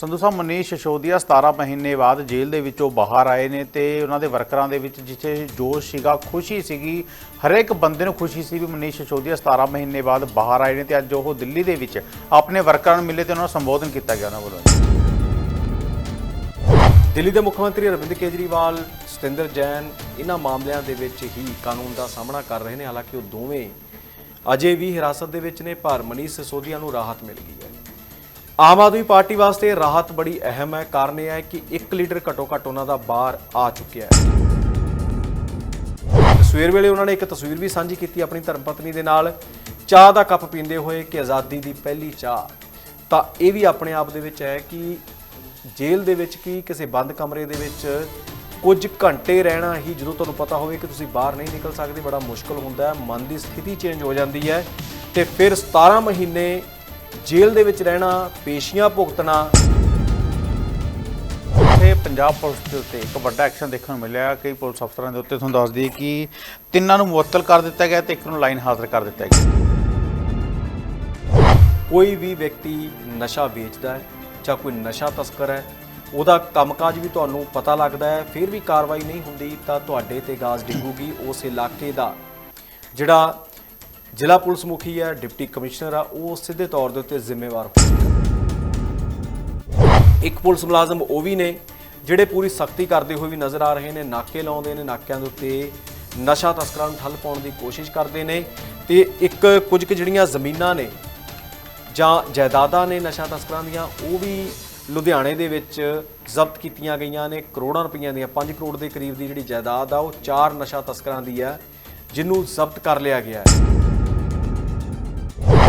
ਸੰਧੂ ਸਾਹਿਬ, ਮਨੀਸ਼ ਸਸ਼ੋਦੀਆ 17 ਮਹੀਨੇ ਬਾਅਦ ਜੇਲ੍ਹ ਦੇ ਵਿੱਚੋਂ ਬਾਹਰ ਆਏ ਨੇ ਤੇ ਉਹਨਾਂ ਦੇ ਵਰਕਰਾਂ ਦੇ ਵਿੱਚ ਜਿੱਥੇ ਜੋਸ਼ ਸੀਗਾ, ਖੁਸ਼ੀ ਸੀਗੀ, ਹਰੇਕ ਬੰਦੇ ਨੂੰ ਖੁਸ਼ੀ ਸੀ ਵੀ ਮਨੀਸ਼ ਸਿਸੋਦੀਆ 17 ਮਹੀਨੇ ਬਾਅਦ ਬਾਹਰ ਆਏ ਨੇ ਤੇ ਅੱਜ ਉਹ ਦਿੱਲੀ ਦੇ ਵਿੱਚ ਆਪਣੇ ਵਰਕਰਾਂ ਨੂੰ ਮਿਲੇ ਤੇ ਉਹਨਾਂ ਨੂੰ ਸੰਬੋਧਨ ਕੀਤਾ ਗਿਆ ਉਹਨਾਂ ਵੱਲੋਂ। ਦਿੱਲੀ ਦੇ ਮੁੱਖ ਮੰਤਰੀ ਅਰਵਿੰਦ ਕੇਜਰੀਵਾਲ, ਸਤਿੰਦਰ ਜੈਨ ਇਹਨਾਂ ਮਾਮਲਿਆਂ ਦੇ ਵਿੱਚ ਹੀ ਕਾਨੂੰਨ ਦਾ ਸਾਹਮਣਾ ਕਰ ਰਹੇ ਨੇ, ਹਾਲਾਂਕਿ ਉਹ ਦੋਵੇਂ ਅਜੇ ਵੀ ਹਿਰਾਸਤ ਦੇ ਵਿੱਚ ਨੇ, ਪਰ ਮਨੀਸ਼ ਸਿਸੋਦੀਆ ਨੂੰ ਰਾਹਤ ਮਿਲ ਗਈ ਹੈ। ਆਮ ਆਦਮੀ ਪਾਰਟੀ ਵਾਸਤੇ ਰਾਹਤ ਬੜੀ ਅਹਿਮ ਹੈ। ਕਾਰਨ ਇਹ ਹੈ ਕਿ ਇੱਕ ਲੀਡਰ ਘੱਟੋ ਘੱਟ ਉਹਨਾਂ ਦਾ ਬਾਹਰ ਆ ਚੁੱਕਿਆ ਹੈ। ਸਵੇਰ ਵੇਲੇ ਉਹਨਾਂ ਨੇ ਇੱਕ ਤਸਵੀਰ ਵੀ ਸਾਂਝੀ ਕੀਤੀ ਆਪਣੀ ਧਰਮ ਪਤਨੀ ਦੇ ਨਾਲ। ਚਾਹ ਦਾ ਕੱਪ ਪੀਂਦੇ ਹੋਏ ਕਿ ਆਜ਼ਾਦੀ ਦੀ ਪਹਿਲੀ ਚਾਹ। ਤਾਂ ਇਹ ਵੀ ਆਪਣੇ ਆਪ ਦੇ ਵਿੱਚ ਹੈ ਕਿ ਜੇਲ੍ਹ ਦੇ ਵਿੱਚ ਕੀ, ਕਿਸੇ ਬੰਦ ਕਮਰੇ ਦੇ ਵਿੱਚ ਕੁਝ ਘੰਟੇ ਰਹਿਣਾ ਹੀ ਜਦੋਂ ਤੁਹਾਨੂੰ ਪਤਾ ਹੋਵੇ ਕਿ ਤੁਸੀਂ ਬਾਹਰ ਨਹੀਂ ਨਿਕਲ ਸਕਦੇ, ਬੜਾ ਮੁਸ਼ਕਲ ਹੁੰਦਾ ਹੈ। ਮਨ ਦੀ ਸਥਿਤੀ ਚੇਂਜ ਹੋ ਜਾਂਦੀ ਹੈ ਤੇ ਫਿਰ 17 ਮਹੀਨੇ ਜੇਲ੍ਹ ਦੇ ਵਿੱਚ ਰਹਿਣਾ ਪੇਸ਼ੀਆਂ ਭੁਗਤਣਾ। ਇੱਥੇ ਪੰਜਾਬ ਪੁਲਿਸ ਦੇ ਉੱਤੇ ਇੱਕ ਵੱਡਾ ਐਕਸ਼ਨ ਦੇਖਣ ਨੂੰ ਮਿਲਿਆ ਕਈ ਪੁਲਿਸ ਅਫਸਰਾਂ ਦੇ ਉੱਤੇ ਤੁਹਾਨੂੰ ਦੱਸ ਦਈਏ ਕਿ ਤਿੰਨਾਂ ਨੂੰ ਮੁਅੱਤਲ ਕਰ ਦਿੱਤਾ ਗਿਆ ਤੇ ਇੱਕ ਨੂੰ ਲਾਈਨ ਹਾਜ਼ਰ ਕਰ ਦਿੱਤਾ ਗਿਆ। ਕੋਈ ਵੀ ਵਿਅਕਤੀ ਨਸ਼ਾ ਵੇਚਦਾ ਹੈ ਜਾਂ ਕੋਈ ਨਸ਼ਾ ਤਸਕਰ ਹੈ ਉਹਦਾ ਕੰਮਕਾਜ ਵੀ ਤੁਹਾਨੂੰ ਪਤਾ ਲੱਗਦਾ ਹੈ ਫਿਰ ਵੀ ਕਾਰਵਾਈ ਨਹੀਂ ਹੁੰਦੀ ਤਾਂ ਤੁਹਾਡੇ ਤੇ ਗਾਜ਼ ਡਿੱਗੂਗੀ ਉਸ ਇਲਾਕੇ ਦਾ ਜਿਹੜਾ ਜ਼ਿਲ੍ਹਾ ਪੁਲਿਸ ਮੁਖੀ ਹੈ, ਡਿਪਟੀ ਕਮਿਸ਼ਨਰ ਆ, ਉਹ ਸਿੱਧੇ ਤੌਰ ਦੇ ਉੱਤੇ ਜ਼ਿੰਮੇਵਾਰ ਹੋਵੇਗਾ ਇੱਕ ਪੁਲਿਸ ਮੁਲਾਜ਼ਮ ਉਹ ਵੀ ਨੇ, ਜਿਹੜੇ ਪੂਰੀ ਸਖਤੀ ਕਰਦੇ ਹੋਏ ਵੀ ਨਜ਼ਰ ਆ ਰਹੇ ਨੇ, ਨਾਕੇ ਲਾਉਂਦੇ ਨੇ, ਨਾਕਿਆਂ ਦੇ ਉੱਤੇ ਨਸ਼ਾ ਤਸਕਰਾਂ ਨੂੰ ਠੱਲ ਪਾਉਣ ਦੀ ਕੋਸ਼ਿਸ਼ ਕਰਦੇ ਨੇ ਤੇ ਇੱਕ ਕੁਝ ਕੁ ਜਿਹੜੀਆਂ ਜ਼ਮੀਨਾਂ ਨੇ ਜਾਂ ਜਾਇਦਾਦਾਂ ਨੇ ਨਸ਼ਾ ਤਸਕਰਾਂ ਦੀਆਂ, ਉਹ ਵੀ ਲੁਧਿਆਣੇ ਦੇ ਵਿੱਚ ਜ਼ਬਤ ਕੀਤੀਆਂ ਗਈਆਂ ਨੇ। ਕਰੋੜਾਂ ਰੁਪਈਆਂ ਦੀਆਂ 5 ਕਰੋੜ ਦੇ ਕਰੀਬ ਦੀ ਜਿਹੜੀ ਜਾਇਦਾਦ ਆ, ਉਹ ਚਾਰ ਨਸ਼ਾ ਤਸਕਰਾਂ ਦੀ ਆ, ਜਿਹਨੂੰ ਜ਼ਬਤ ਕਰ ਲਿਆ ਗਿਆ ਹੈ।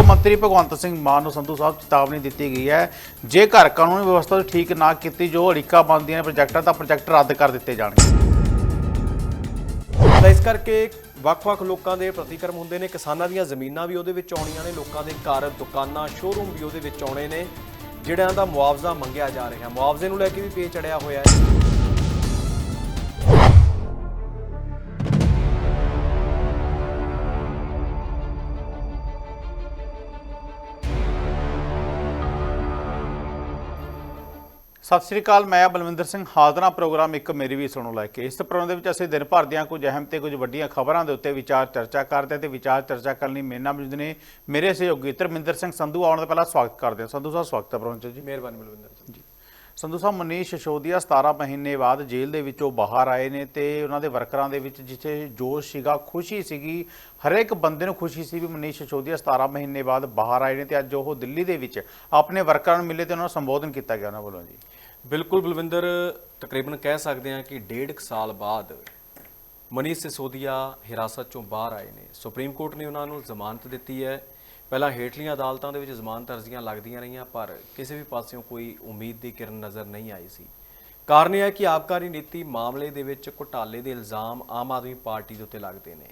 ਮੰਤਰੀ ਭਗਵੰਤ ਸਿੰਘ ਮਾਨ ਨੂੰ ਸੰਧੂ ਸਾਹਿਬ ਚੇਤਾਵਨੀ ਦਿੱਤੀ ਗਈ ਹੈ। ਜੇ ਘਰ ਕਾਨੂੰਨੀ ਵਿਵਸਥਾ ਠੀਕ ਨਾ ਕੀਤੀ, ਜੋ ਅੜਿੱਕਾ ਬਣਦੀਆਂ ਨੇ ਪ੍ਰੋਜੈਕਟਾਂ, ਤਾਂ ਪ੍ਰੋਜੈਕਟ ਰੱਦ ਕਰ ਦਿੱਤੇ ਜਾਣਗੇ। ਤਾਂ ਇਸ ਕਰਕੇ ਵੱਖ-ਵੱਖ ਲੋਕਾਂ ਦੇ ਪ੍ਰਤੀਕਰਮ ਹੁੰਦੇ ਨੇ। ਕਿਸਾਨਾਂ ਦੀਆਂ ਜ਼ਮੀਨਾਂ ਵੀ ਉਹਦੇ ਵਿੱਚ ਆਉਣੀਆਂ ਨੇ। ਲੋਕਾਂ ਦੇ ਘਰ, ਦੁਕਾਨਾਂ ਸ਼ੋਰੂਮ ਵੀ ਉਹਦੇ ਵਿੱਚ ਆਉਣੇ ਨੇ। ਜਿਹੜਿਆਂ ਦਾ ਮੁਆਵਜ਼ਾ ਮੰਗਿਆ ਜਾ ਰਿਹਾ। ਮੁਆਵਜ਼ੇ ਨੂੰ ਲੈ ਕੇ ਵੀ ਪੇਚ ਚੜਿਆ ਹੋਇਆ ਹੈ। ਸਤਿ ਸ੍ਰੀ ਅਕਾਲ ਮੈਂ ਬਲਵਿੰਦਰ ਸਿੰਘ ਹਾਜ਼ਰਾਂ ਪ੍ਰੋਗਰਾਮ ਇੱਕ ਮੇਰੀ ਵੀ ਸੁਣੋ ਲੈ ਕੇ। ਇਸ ਪ੍ਰੋਗਰਾਮ ਦੇ ਵਿੱਚ ਅਸੀਂ ਦਿਨ ਭਰ ਦੀਆਂ ਕੁਝ ਅਹਿਮ ਤੇ ਕੁਝ ਵੱਡੀਆਂ ਖਬਰਾਂ ਦੇ ਉੱਤੇ ਵਿਚਾਰ ਚਰਚਾ ਕਰਦੇ ਹਾਂ ਤੇ ਵਿਚਾਰ ਚਰਚਾ ਕਰਨ ਲਈ ਮੇਰੇ ਨਾਲ ਮੌਜੂਦ ਨੇ ਮੇਰੇ ਸਹਿਯੋਗੀ ਧਰਮਿੰਦਰ ਸਿੰਘ ਸੰਧੂ। ਆਉਣ ਤੋਂ ਪਹਿਲਾਂ ਸਵਾਗਤ ਕਰਦੇ ਹਾਂ। ਸੰਧੂ ਸਾਹਿਬ ਸਵਾਗਤ ਹੈ ਪ੍ਰੋਗਰਾਮ 'ਚ ਜੀ। ਮਿਹਰਬਾਨੀ ਬਲਵਿੰਦਰ ਜੀ। ਸੰਧੂ ਸਾਹਿਬ ਮਨੀਸ਼ ਸਿਸੋਦੀਆ 17 ਮਹੀਨੇ ਬਾਅਦ ਜੇਲ੍ਹ ਦੇ ਵਿੱਚੋਂ ਬਾਹਰ ਆਏ ਨੇ ਤੇ ਉਹਨਾਂ ਦੇ ਵਰਕਰਾਂ ਦੇ ਵਿੱਚ ਜਿੱਥੇ ਜੋਸ਼ ਸੀਗਾ ਖੁਸ਼ੀ ਸੀਗੀ ਹਰੇਕ ਬੰਦੇ ਨੂੰ ਖੁਸ਼ੀ ਸੀ ਵੀ ਮਨੀਸ਼ ਸਿਸੋਦੀਆ 17 ਮਹੀਨੇ ਬਾਅਦ ਬਾਹਰ ਆਏ ਨੇ ਤੇ ਅੱਜ ਉਹ ਦਿੱਲੀ ਦੇ ਵਿੱਚ ਆਪਣੇ ਵਰਕਰਾਂ ਨੂੰ ਮਿਲੇ ਤੇ ਉਹਨਾਂ ਨੂੰ ਸੰਬੋਧਨ ਕੀਤਾ ਗਿਆ ਉਹਨਾਂ ਵੱਲੋਂ ਜੀ। ਬਿਲਕੁਲ ਬਲਵਿੰਦਰ, ਤਕਰੀਬਨ ਕਹਿ ਸਕਦੇ ਹਾਂ ਕਿ ਡੇਢ ਕੁ ਸਾਲ ਬਾਅਦ ਮਨੀਸ਼ ਸਿਸੋਦੀਆ ਹਿਰਾਸਤ ਚੋਂ ਬਾਹਰ ਆਏ ਨੇ। ਸੁਪਰੀਮ ਕੋਰਟ ਨੇ ਉਹਨਾਂ ਨੂੰ ਜ਼ਮਾਨਤ ਦਿੱਤੀ ਹੈ। ਪਹਿਲਾਂ ਹੇਠਲੀਆਂ ਅਦਾਲਤਾਂ ਦੇ ਵਿੱਚ ਜ਼ਮਾਨਤ ਅਰਜ਼ੀਆਂ ਲੱਗਦੀਆਂ ਰਹੀਆਂ, ਪਰ ਕਿਸੇ ਵੀ ਪਾਸਿਓਂ ਕੋਈ ਉਮੀਦ ਦੀ ਕਿਰਨ ਨਜ਼ਰ ਨਹੀਂ ਆਈ ਸੀ। ਕਾਰਨ ਇਹ ਹੈ ਕਿ ਆਬਕਾਰੀ ਨੀਤੀ ਮਾਮਲੇ ਦੇ ਵਿੱਚ ਘੁਟਾਲੇ ਦੇ ਇਲਜ਼ਾਮ ਆਮ ਆਦਮੀ ਪਾਰਟੀ ਦੇ ਉੱਤੇ ਲੱਗਦੇ ਨੇ।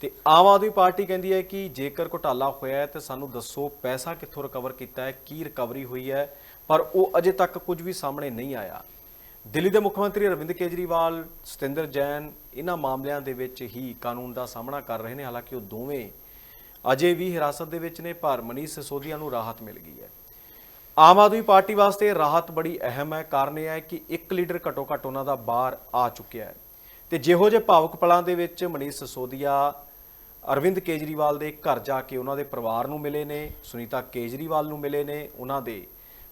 ਤੇ ਆਮ ਆਦਮੀ ਪਾਰਟੀ ਕਹਿੰਦੀ ਹੈ ਕਿ ਜੇਕਰ ਘੁਟਾਲਾ ਹੋਇਆ ਹੈ, ਤਾਂ ਸਾਨੂੰ ਦੱਸੋ ਪੈਸਾ ਕਿੱਥੋਂ ਰਿਕਵਰ ਕੀਤਾ ਹੈ, ਕੀ ਰਿਕਵਰੀ ਹੋਈ ਹੈ ਪਰ ਉਹ ਅਜੇ ਤੱਕ ਕੁਝ ਵੀ ਸਾਹਮਣੇ ਨਹੀਂ ਆਇਆ। ਦਿੱਲੀ ਦੇ ਮੁੱਖ ਮੰਤਰੀ ਅਰਵਿੰਦ ਕੇਜਰੀਵਾਲ, ਸਤਿੰਦਰ ਜੈਨ ਇਹਨਾਂ ਮਾਮਲਿਆਂ ਦੇ ਵਿੱਚ ਹੀ ਕਾਨੂੰਨ ਦਾ ਸਾਹਮਣਾ ਕਰ ਰਹੇ ਨੇ, ਹਾਲਾਂਕਿ ਉਹ ਦੋਵੇਂ ਅਜੇ ਵੀ ਹਿਰਾਸਤ ਦੇ ਵਿੱਚ ਨੇ, ਪਰ ਮਨੀਸ਼ ਸਿਸੋਦੀਆ ਨੂੰ ਰਾਹਤ ਮਿਲ ਗਈ ਹੈ। ਆਮ ਆਦਮੀ ਪਾਰਟੀ ਵਾਸਤੇ ਰਾਹਤ ਬੜੀ ਅਹਿਮ ਹੈ। ਕਾਰਨ ਇਹ ਹੈ ਕਿ ਇੱਕ ਲੀਡਰ ਘੱਟੋ ਘੱਟ ਉਹਨਾਂ ਦਾ ਬਾਹਰ ਆ ਚੁੱਕਿਆ ਹੈ। ਤੇ ਜਿਹੋ ਜਿਹੇ ਭਾਵੁਕ ਪਲਾਂ ਦੇ ਵਿੱਚ ਮਨੀਸ਼ ਸਿਸੋਦੀਆ, ਅਰਵਿੰਦ ਕੇਜਰੀਵਾਲ ਦੇ ਘਰ ਜਾ ਕੇ ਉਹਨਾਂ ਦੇ ਪਰਿਵਾਰ ਨੂੰ ਮਿਲੇ ਨੇ, ਸੁਨੀਤਾ ਕੇਜਰੀਵਾਲ ਨੂੰ ਮਿਲੇ ਨੇ, ਉਹਨਾਂ ਦੇ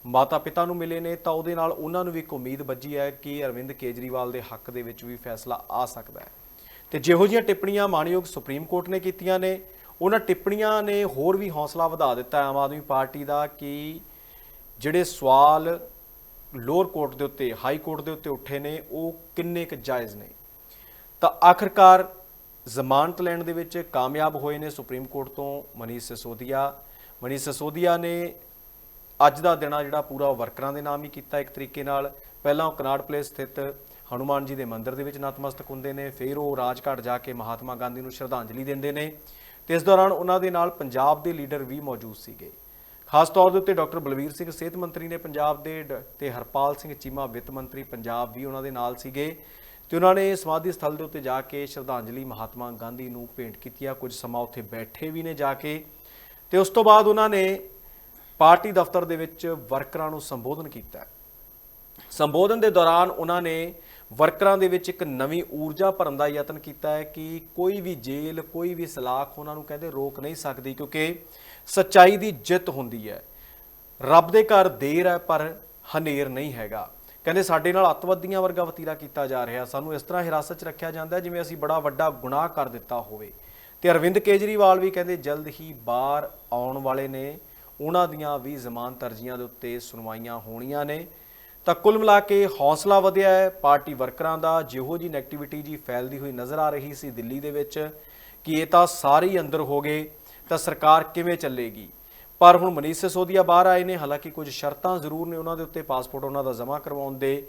ਮਾਤਾ ਪਿਤਾ ਨੂੰ ਮਿਲੇ ਨੇ, ਤਾਂ ਉਹਦੇ ਨਾਲ ਉਹਨਾਂ ਨੂੰ ਵੀ ਇੱਕ ਉਮੀਦ ਬੱਝੀ ਹੈ ਕਿ ਅਰਵਿੰਦ ਕੇਜਰੀਵਾਲ ਦੇ ਹੱਕ ਦੇ ਵਿੱਚ ਵੀ ਫੈਸਲਾ ਆ ਸਕਦਾ ਹੈ। ਤੇ ਜਿਹੋ ਜਿਹੀਆਂ ਟਿੱਪਣੀਆਂ ਮਾਨਯੋਗ ਸੁਪਰੀਮ ਕੋਰਟ ਨੇ ਕੀਤੀਆਂ ਨੇ, ਉਹਨਾਂ ਟਿੱਪਣੀਆਂ ਨੇ ਹੋਰ ਵੀ ਹੌਸਲਾ ਵਧਾ ਦਿੱਤਾ ਆਮ ਆਦਮੀ ਪਾਰਟੀ ਦਾ ਕਿ ਜਿਹੜੇ ਸਵਾਲ ਲੋਅਰ ਕੋਰਟ ਦੇ ਉੱਤੇ, ਹਾਈ ਕੋਰਟ ਦੇ ਉੱਤੇ ਉੱਠੇ ਨੇ, ਉਹ ਕਿੰਨੇ ਕੁ ਜਾਇਜ਼ ਨੇ। ਤਾਂ ਆਖਰਕਾਰ ਜ਼ਮਾਨਤ ਲੈਣ ਦੇ ਵਿੱਚ ਕਾਮਯਾਬ ਹੋਏ ਨੇ ਸੁਪਰੀਮ ਕੋਰਟ ਤੋਂ ਮਨੀਸ਼ ਸਿਸੋਦੀਆ। ਮਨੀਸ਼ ਸਿਸੋਦੀਆ ਨੇ ਅੱਜ ਦਾ ਦਿਨ ਆ ਜਿਹੜਾ ਪੂਰਾ ਉਹ ਵਰਕਰਾਂ ਦੇ ਨਾਮ ਹੀ ਕੀਤਾ ਇੱਕ ਤਰੀਕੇ ਨਾਲ। ਪਹਿਲਾਂ ਉਹ ਕਨਾੜ ਪਲੇਸ ਸਥਿਤ ਹਨੂਮਾਨ ਜੀ ਦੇ ਮੰਦਿਰ ਦੇ ਵਿੱਚ ਨਤਮਸਤਕ ਹੁੰਦੇ ਨੇ, ਫਿਰ ਉਹ ਰਾਜਘਾਟ ਜਾ ਕੇ ਮਹਾਤਮਾ ਗਾਂਧੀ ਨੂੰ ਸ਼ਰਧਾਂਜਲੀ ਦਿੰਦੇ ਨੇ। ਤੇ ਇਸ ਦੌਰਾਨ ਉਹਨਾਂ ਦੇ ਨਾਲ ਪੰਜਾਬ ਦੇ ਲੀਡਰ ਵੀ ਮੌਜੂਦ ਸੀਗੇ। ਖਾਸ ਤੌਰ ਦੇ ਉੱਤੇ ਡਾਕਟਰ ਬਲਵੀਰ ਸਿੰਘ ਸਿਹਤ ਮੰਤਰੀ ਨੇ ਪੰਜਾਬ ਦੇ ਡ- ਤੇ ਹਰਪਾਲ ਸਿੰਘ ਚੀਮਾ ਵਿੱਤ ਮੰਤਰੀ ਪੰਜਾਬ ਵੀ ਉਹਨਾਂ ਦੇ ਨਾਲ ਸੀਗੇ। ਤੇ ਉਹਨਾਂ ਨੇ ਸਮਾਧੀ ਸਥਲ ਦੇ ਉੱਤੇ ਜਾ ਕੇ ਸ਼ਰਧਾਂਜਲੀ ਮਹਾਤਮਾ ਗਾਂਧੀ ਨੂੰ ਭੇਂਟ ਕੀਤੀ ਆ। ਕੁਝ ਸਮਾਂ ਉੱਥੇ ਬੈਠੇ ਵੀ ਨੇ ਜਾ ਕੇ। ਤੇ ਉਸ ਤੋਂ ਬਾਅਦ ਉਹਨਾਂ ਨੇ ਪਾਰਟੀ ਦਫ਼ਤਰ ਦੇ ਵਿੱਚ ਵਰਕਰਾਂ ਨੂੰ ਸੰਬੋਧਨ ਕੀਤਾ ਸੰਬੋਧਨ ਦੇ ਦੌਰਾਨ ਉਹਨਾਂ ਨੇ ਵਰਕਰਾਂ ਦੇ ਵਿੱਚ ਇੱਕ ਨਵੀਂ ਊਰਜਾ ਭਰਨ ਦਾ ਯਤਨ ਕੀਤਾ ਹੈ ਕਿ ਕੋਈ ਵੀ ਜੇਲ੍ਹ, ਕੋਈ ਵੀ ਸਲਾਖ ਉਹਨਾਂ ਨੂੰ ਕਹਿੰਦੇ ਰੋਕ ਨਹੀਂ ਸਕਦੀ ਕਿਉਂਕਿ ਸੱਚਾਈ ਦੀ ਜਿੱਤ ਹੁੰਦੀ ਹੈ। ਰੱਬ ਦੇ ਘਰ ਦੇਰ ਹੈ ਪਰ ਹਨੇਰ ਨਹੀਂ ਹੈਗਾ। ਕਹਿੰਦੇ ਸਾਡੇ ਨਾਲ ਅੱਤਵਾਦੀਆਂ ਵਰਗਾ ਵਤੀਰਾ ਕੀਤਾ ਜਾ ਰਿਹਾ। ਸਾਨੂੰ ਇਸ ਤਰ੍ਹਾਂ ਹਿਰਾਸਤ 'ਚ ਰੱਖਿਆ ਜਾਂਦਾ ਜਿਵੇਂ ਅਸੀਂ ਬੜਾ ਵੱਡਾ ਗੁਨਾਹ ਕਰ ਦਿੱਤਾ ਹੋਵੇ। ਤੇ ਅਰਵਿੰਦ ਕੇਜਰੀਵਾਲ ਵੀ ਕਹਿੰਦੇ ਜਲਦ ਹੀ ਬਾਹਰ ਆਉਣ ਵਾਲੇ ਨੇ। ਉਹਨਾਂ ਦੀਆਂ ਵੀ ਜ਼ਮਾਨਤ ਅਰਜ਼ੀਆਂ ਦੇ ਉੱਤੇ ਸੁਣਵਾਈਆਂ ਹੋਣੀਆਂ ਨੇ। ਤਾਂ ਕੁੱਲ ਮਿਲਾ ਕੇ ਹੌਸਲਾ ਵਧਿਆ ਹੈ, ਪਾਰਟੀ ਵਰਕਰਾਂ ਦਾ ਜਿਹੋ ਜੀ ਨੈਗੇਟਿਵਿਟੀ ਜੀ ਫੈਲਦੀ ਹੋਈ ਨਜ਼ਰ ਆ ਰਹੀ ਸੀ ਦਿੱਲੀ ਦੇ ਵਿੱਚ ਕਿ ਇਹ ਤਾਂ ਸਾਰੇ ਹੀ ਅੰਦਰ ਹੋ ਗਏ, ਤਾਂ ਸਰਕਾਰ ਕਿਵੇਂ ਚੱਲੇਗੀ? ਪਰ ਹੁਣ ਮਨੀਸ਼ ਸਿਸੋਦੀਆ ਬਾਹਰ ਆਏ ਨੇ, ਹਾਲਾਂਕਿ ਕੁਝ ਸ਼ਰਤਾਂ ਜ਼ਰੂਰ ਨੇ ਉਹਨਾਂ ਦੇ ਉੱਤੇ ਪਾਸਪੋਰਟ ਉਹਨਾਂ ਦਾ ਜਮ੍ਹਾਂ ਕਰਵਾਉਣ ਦੇ।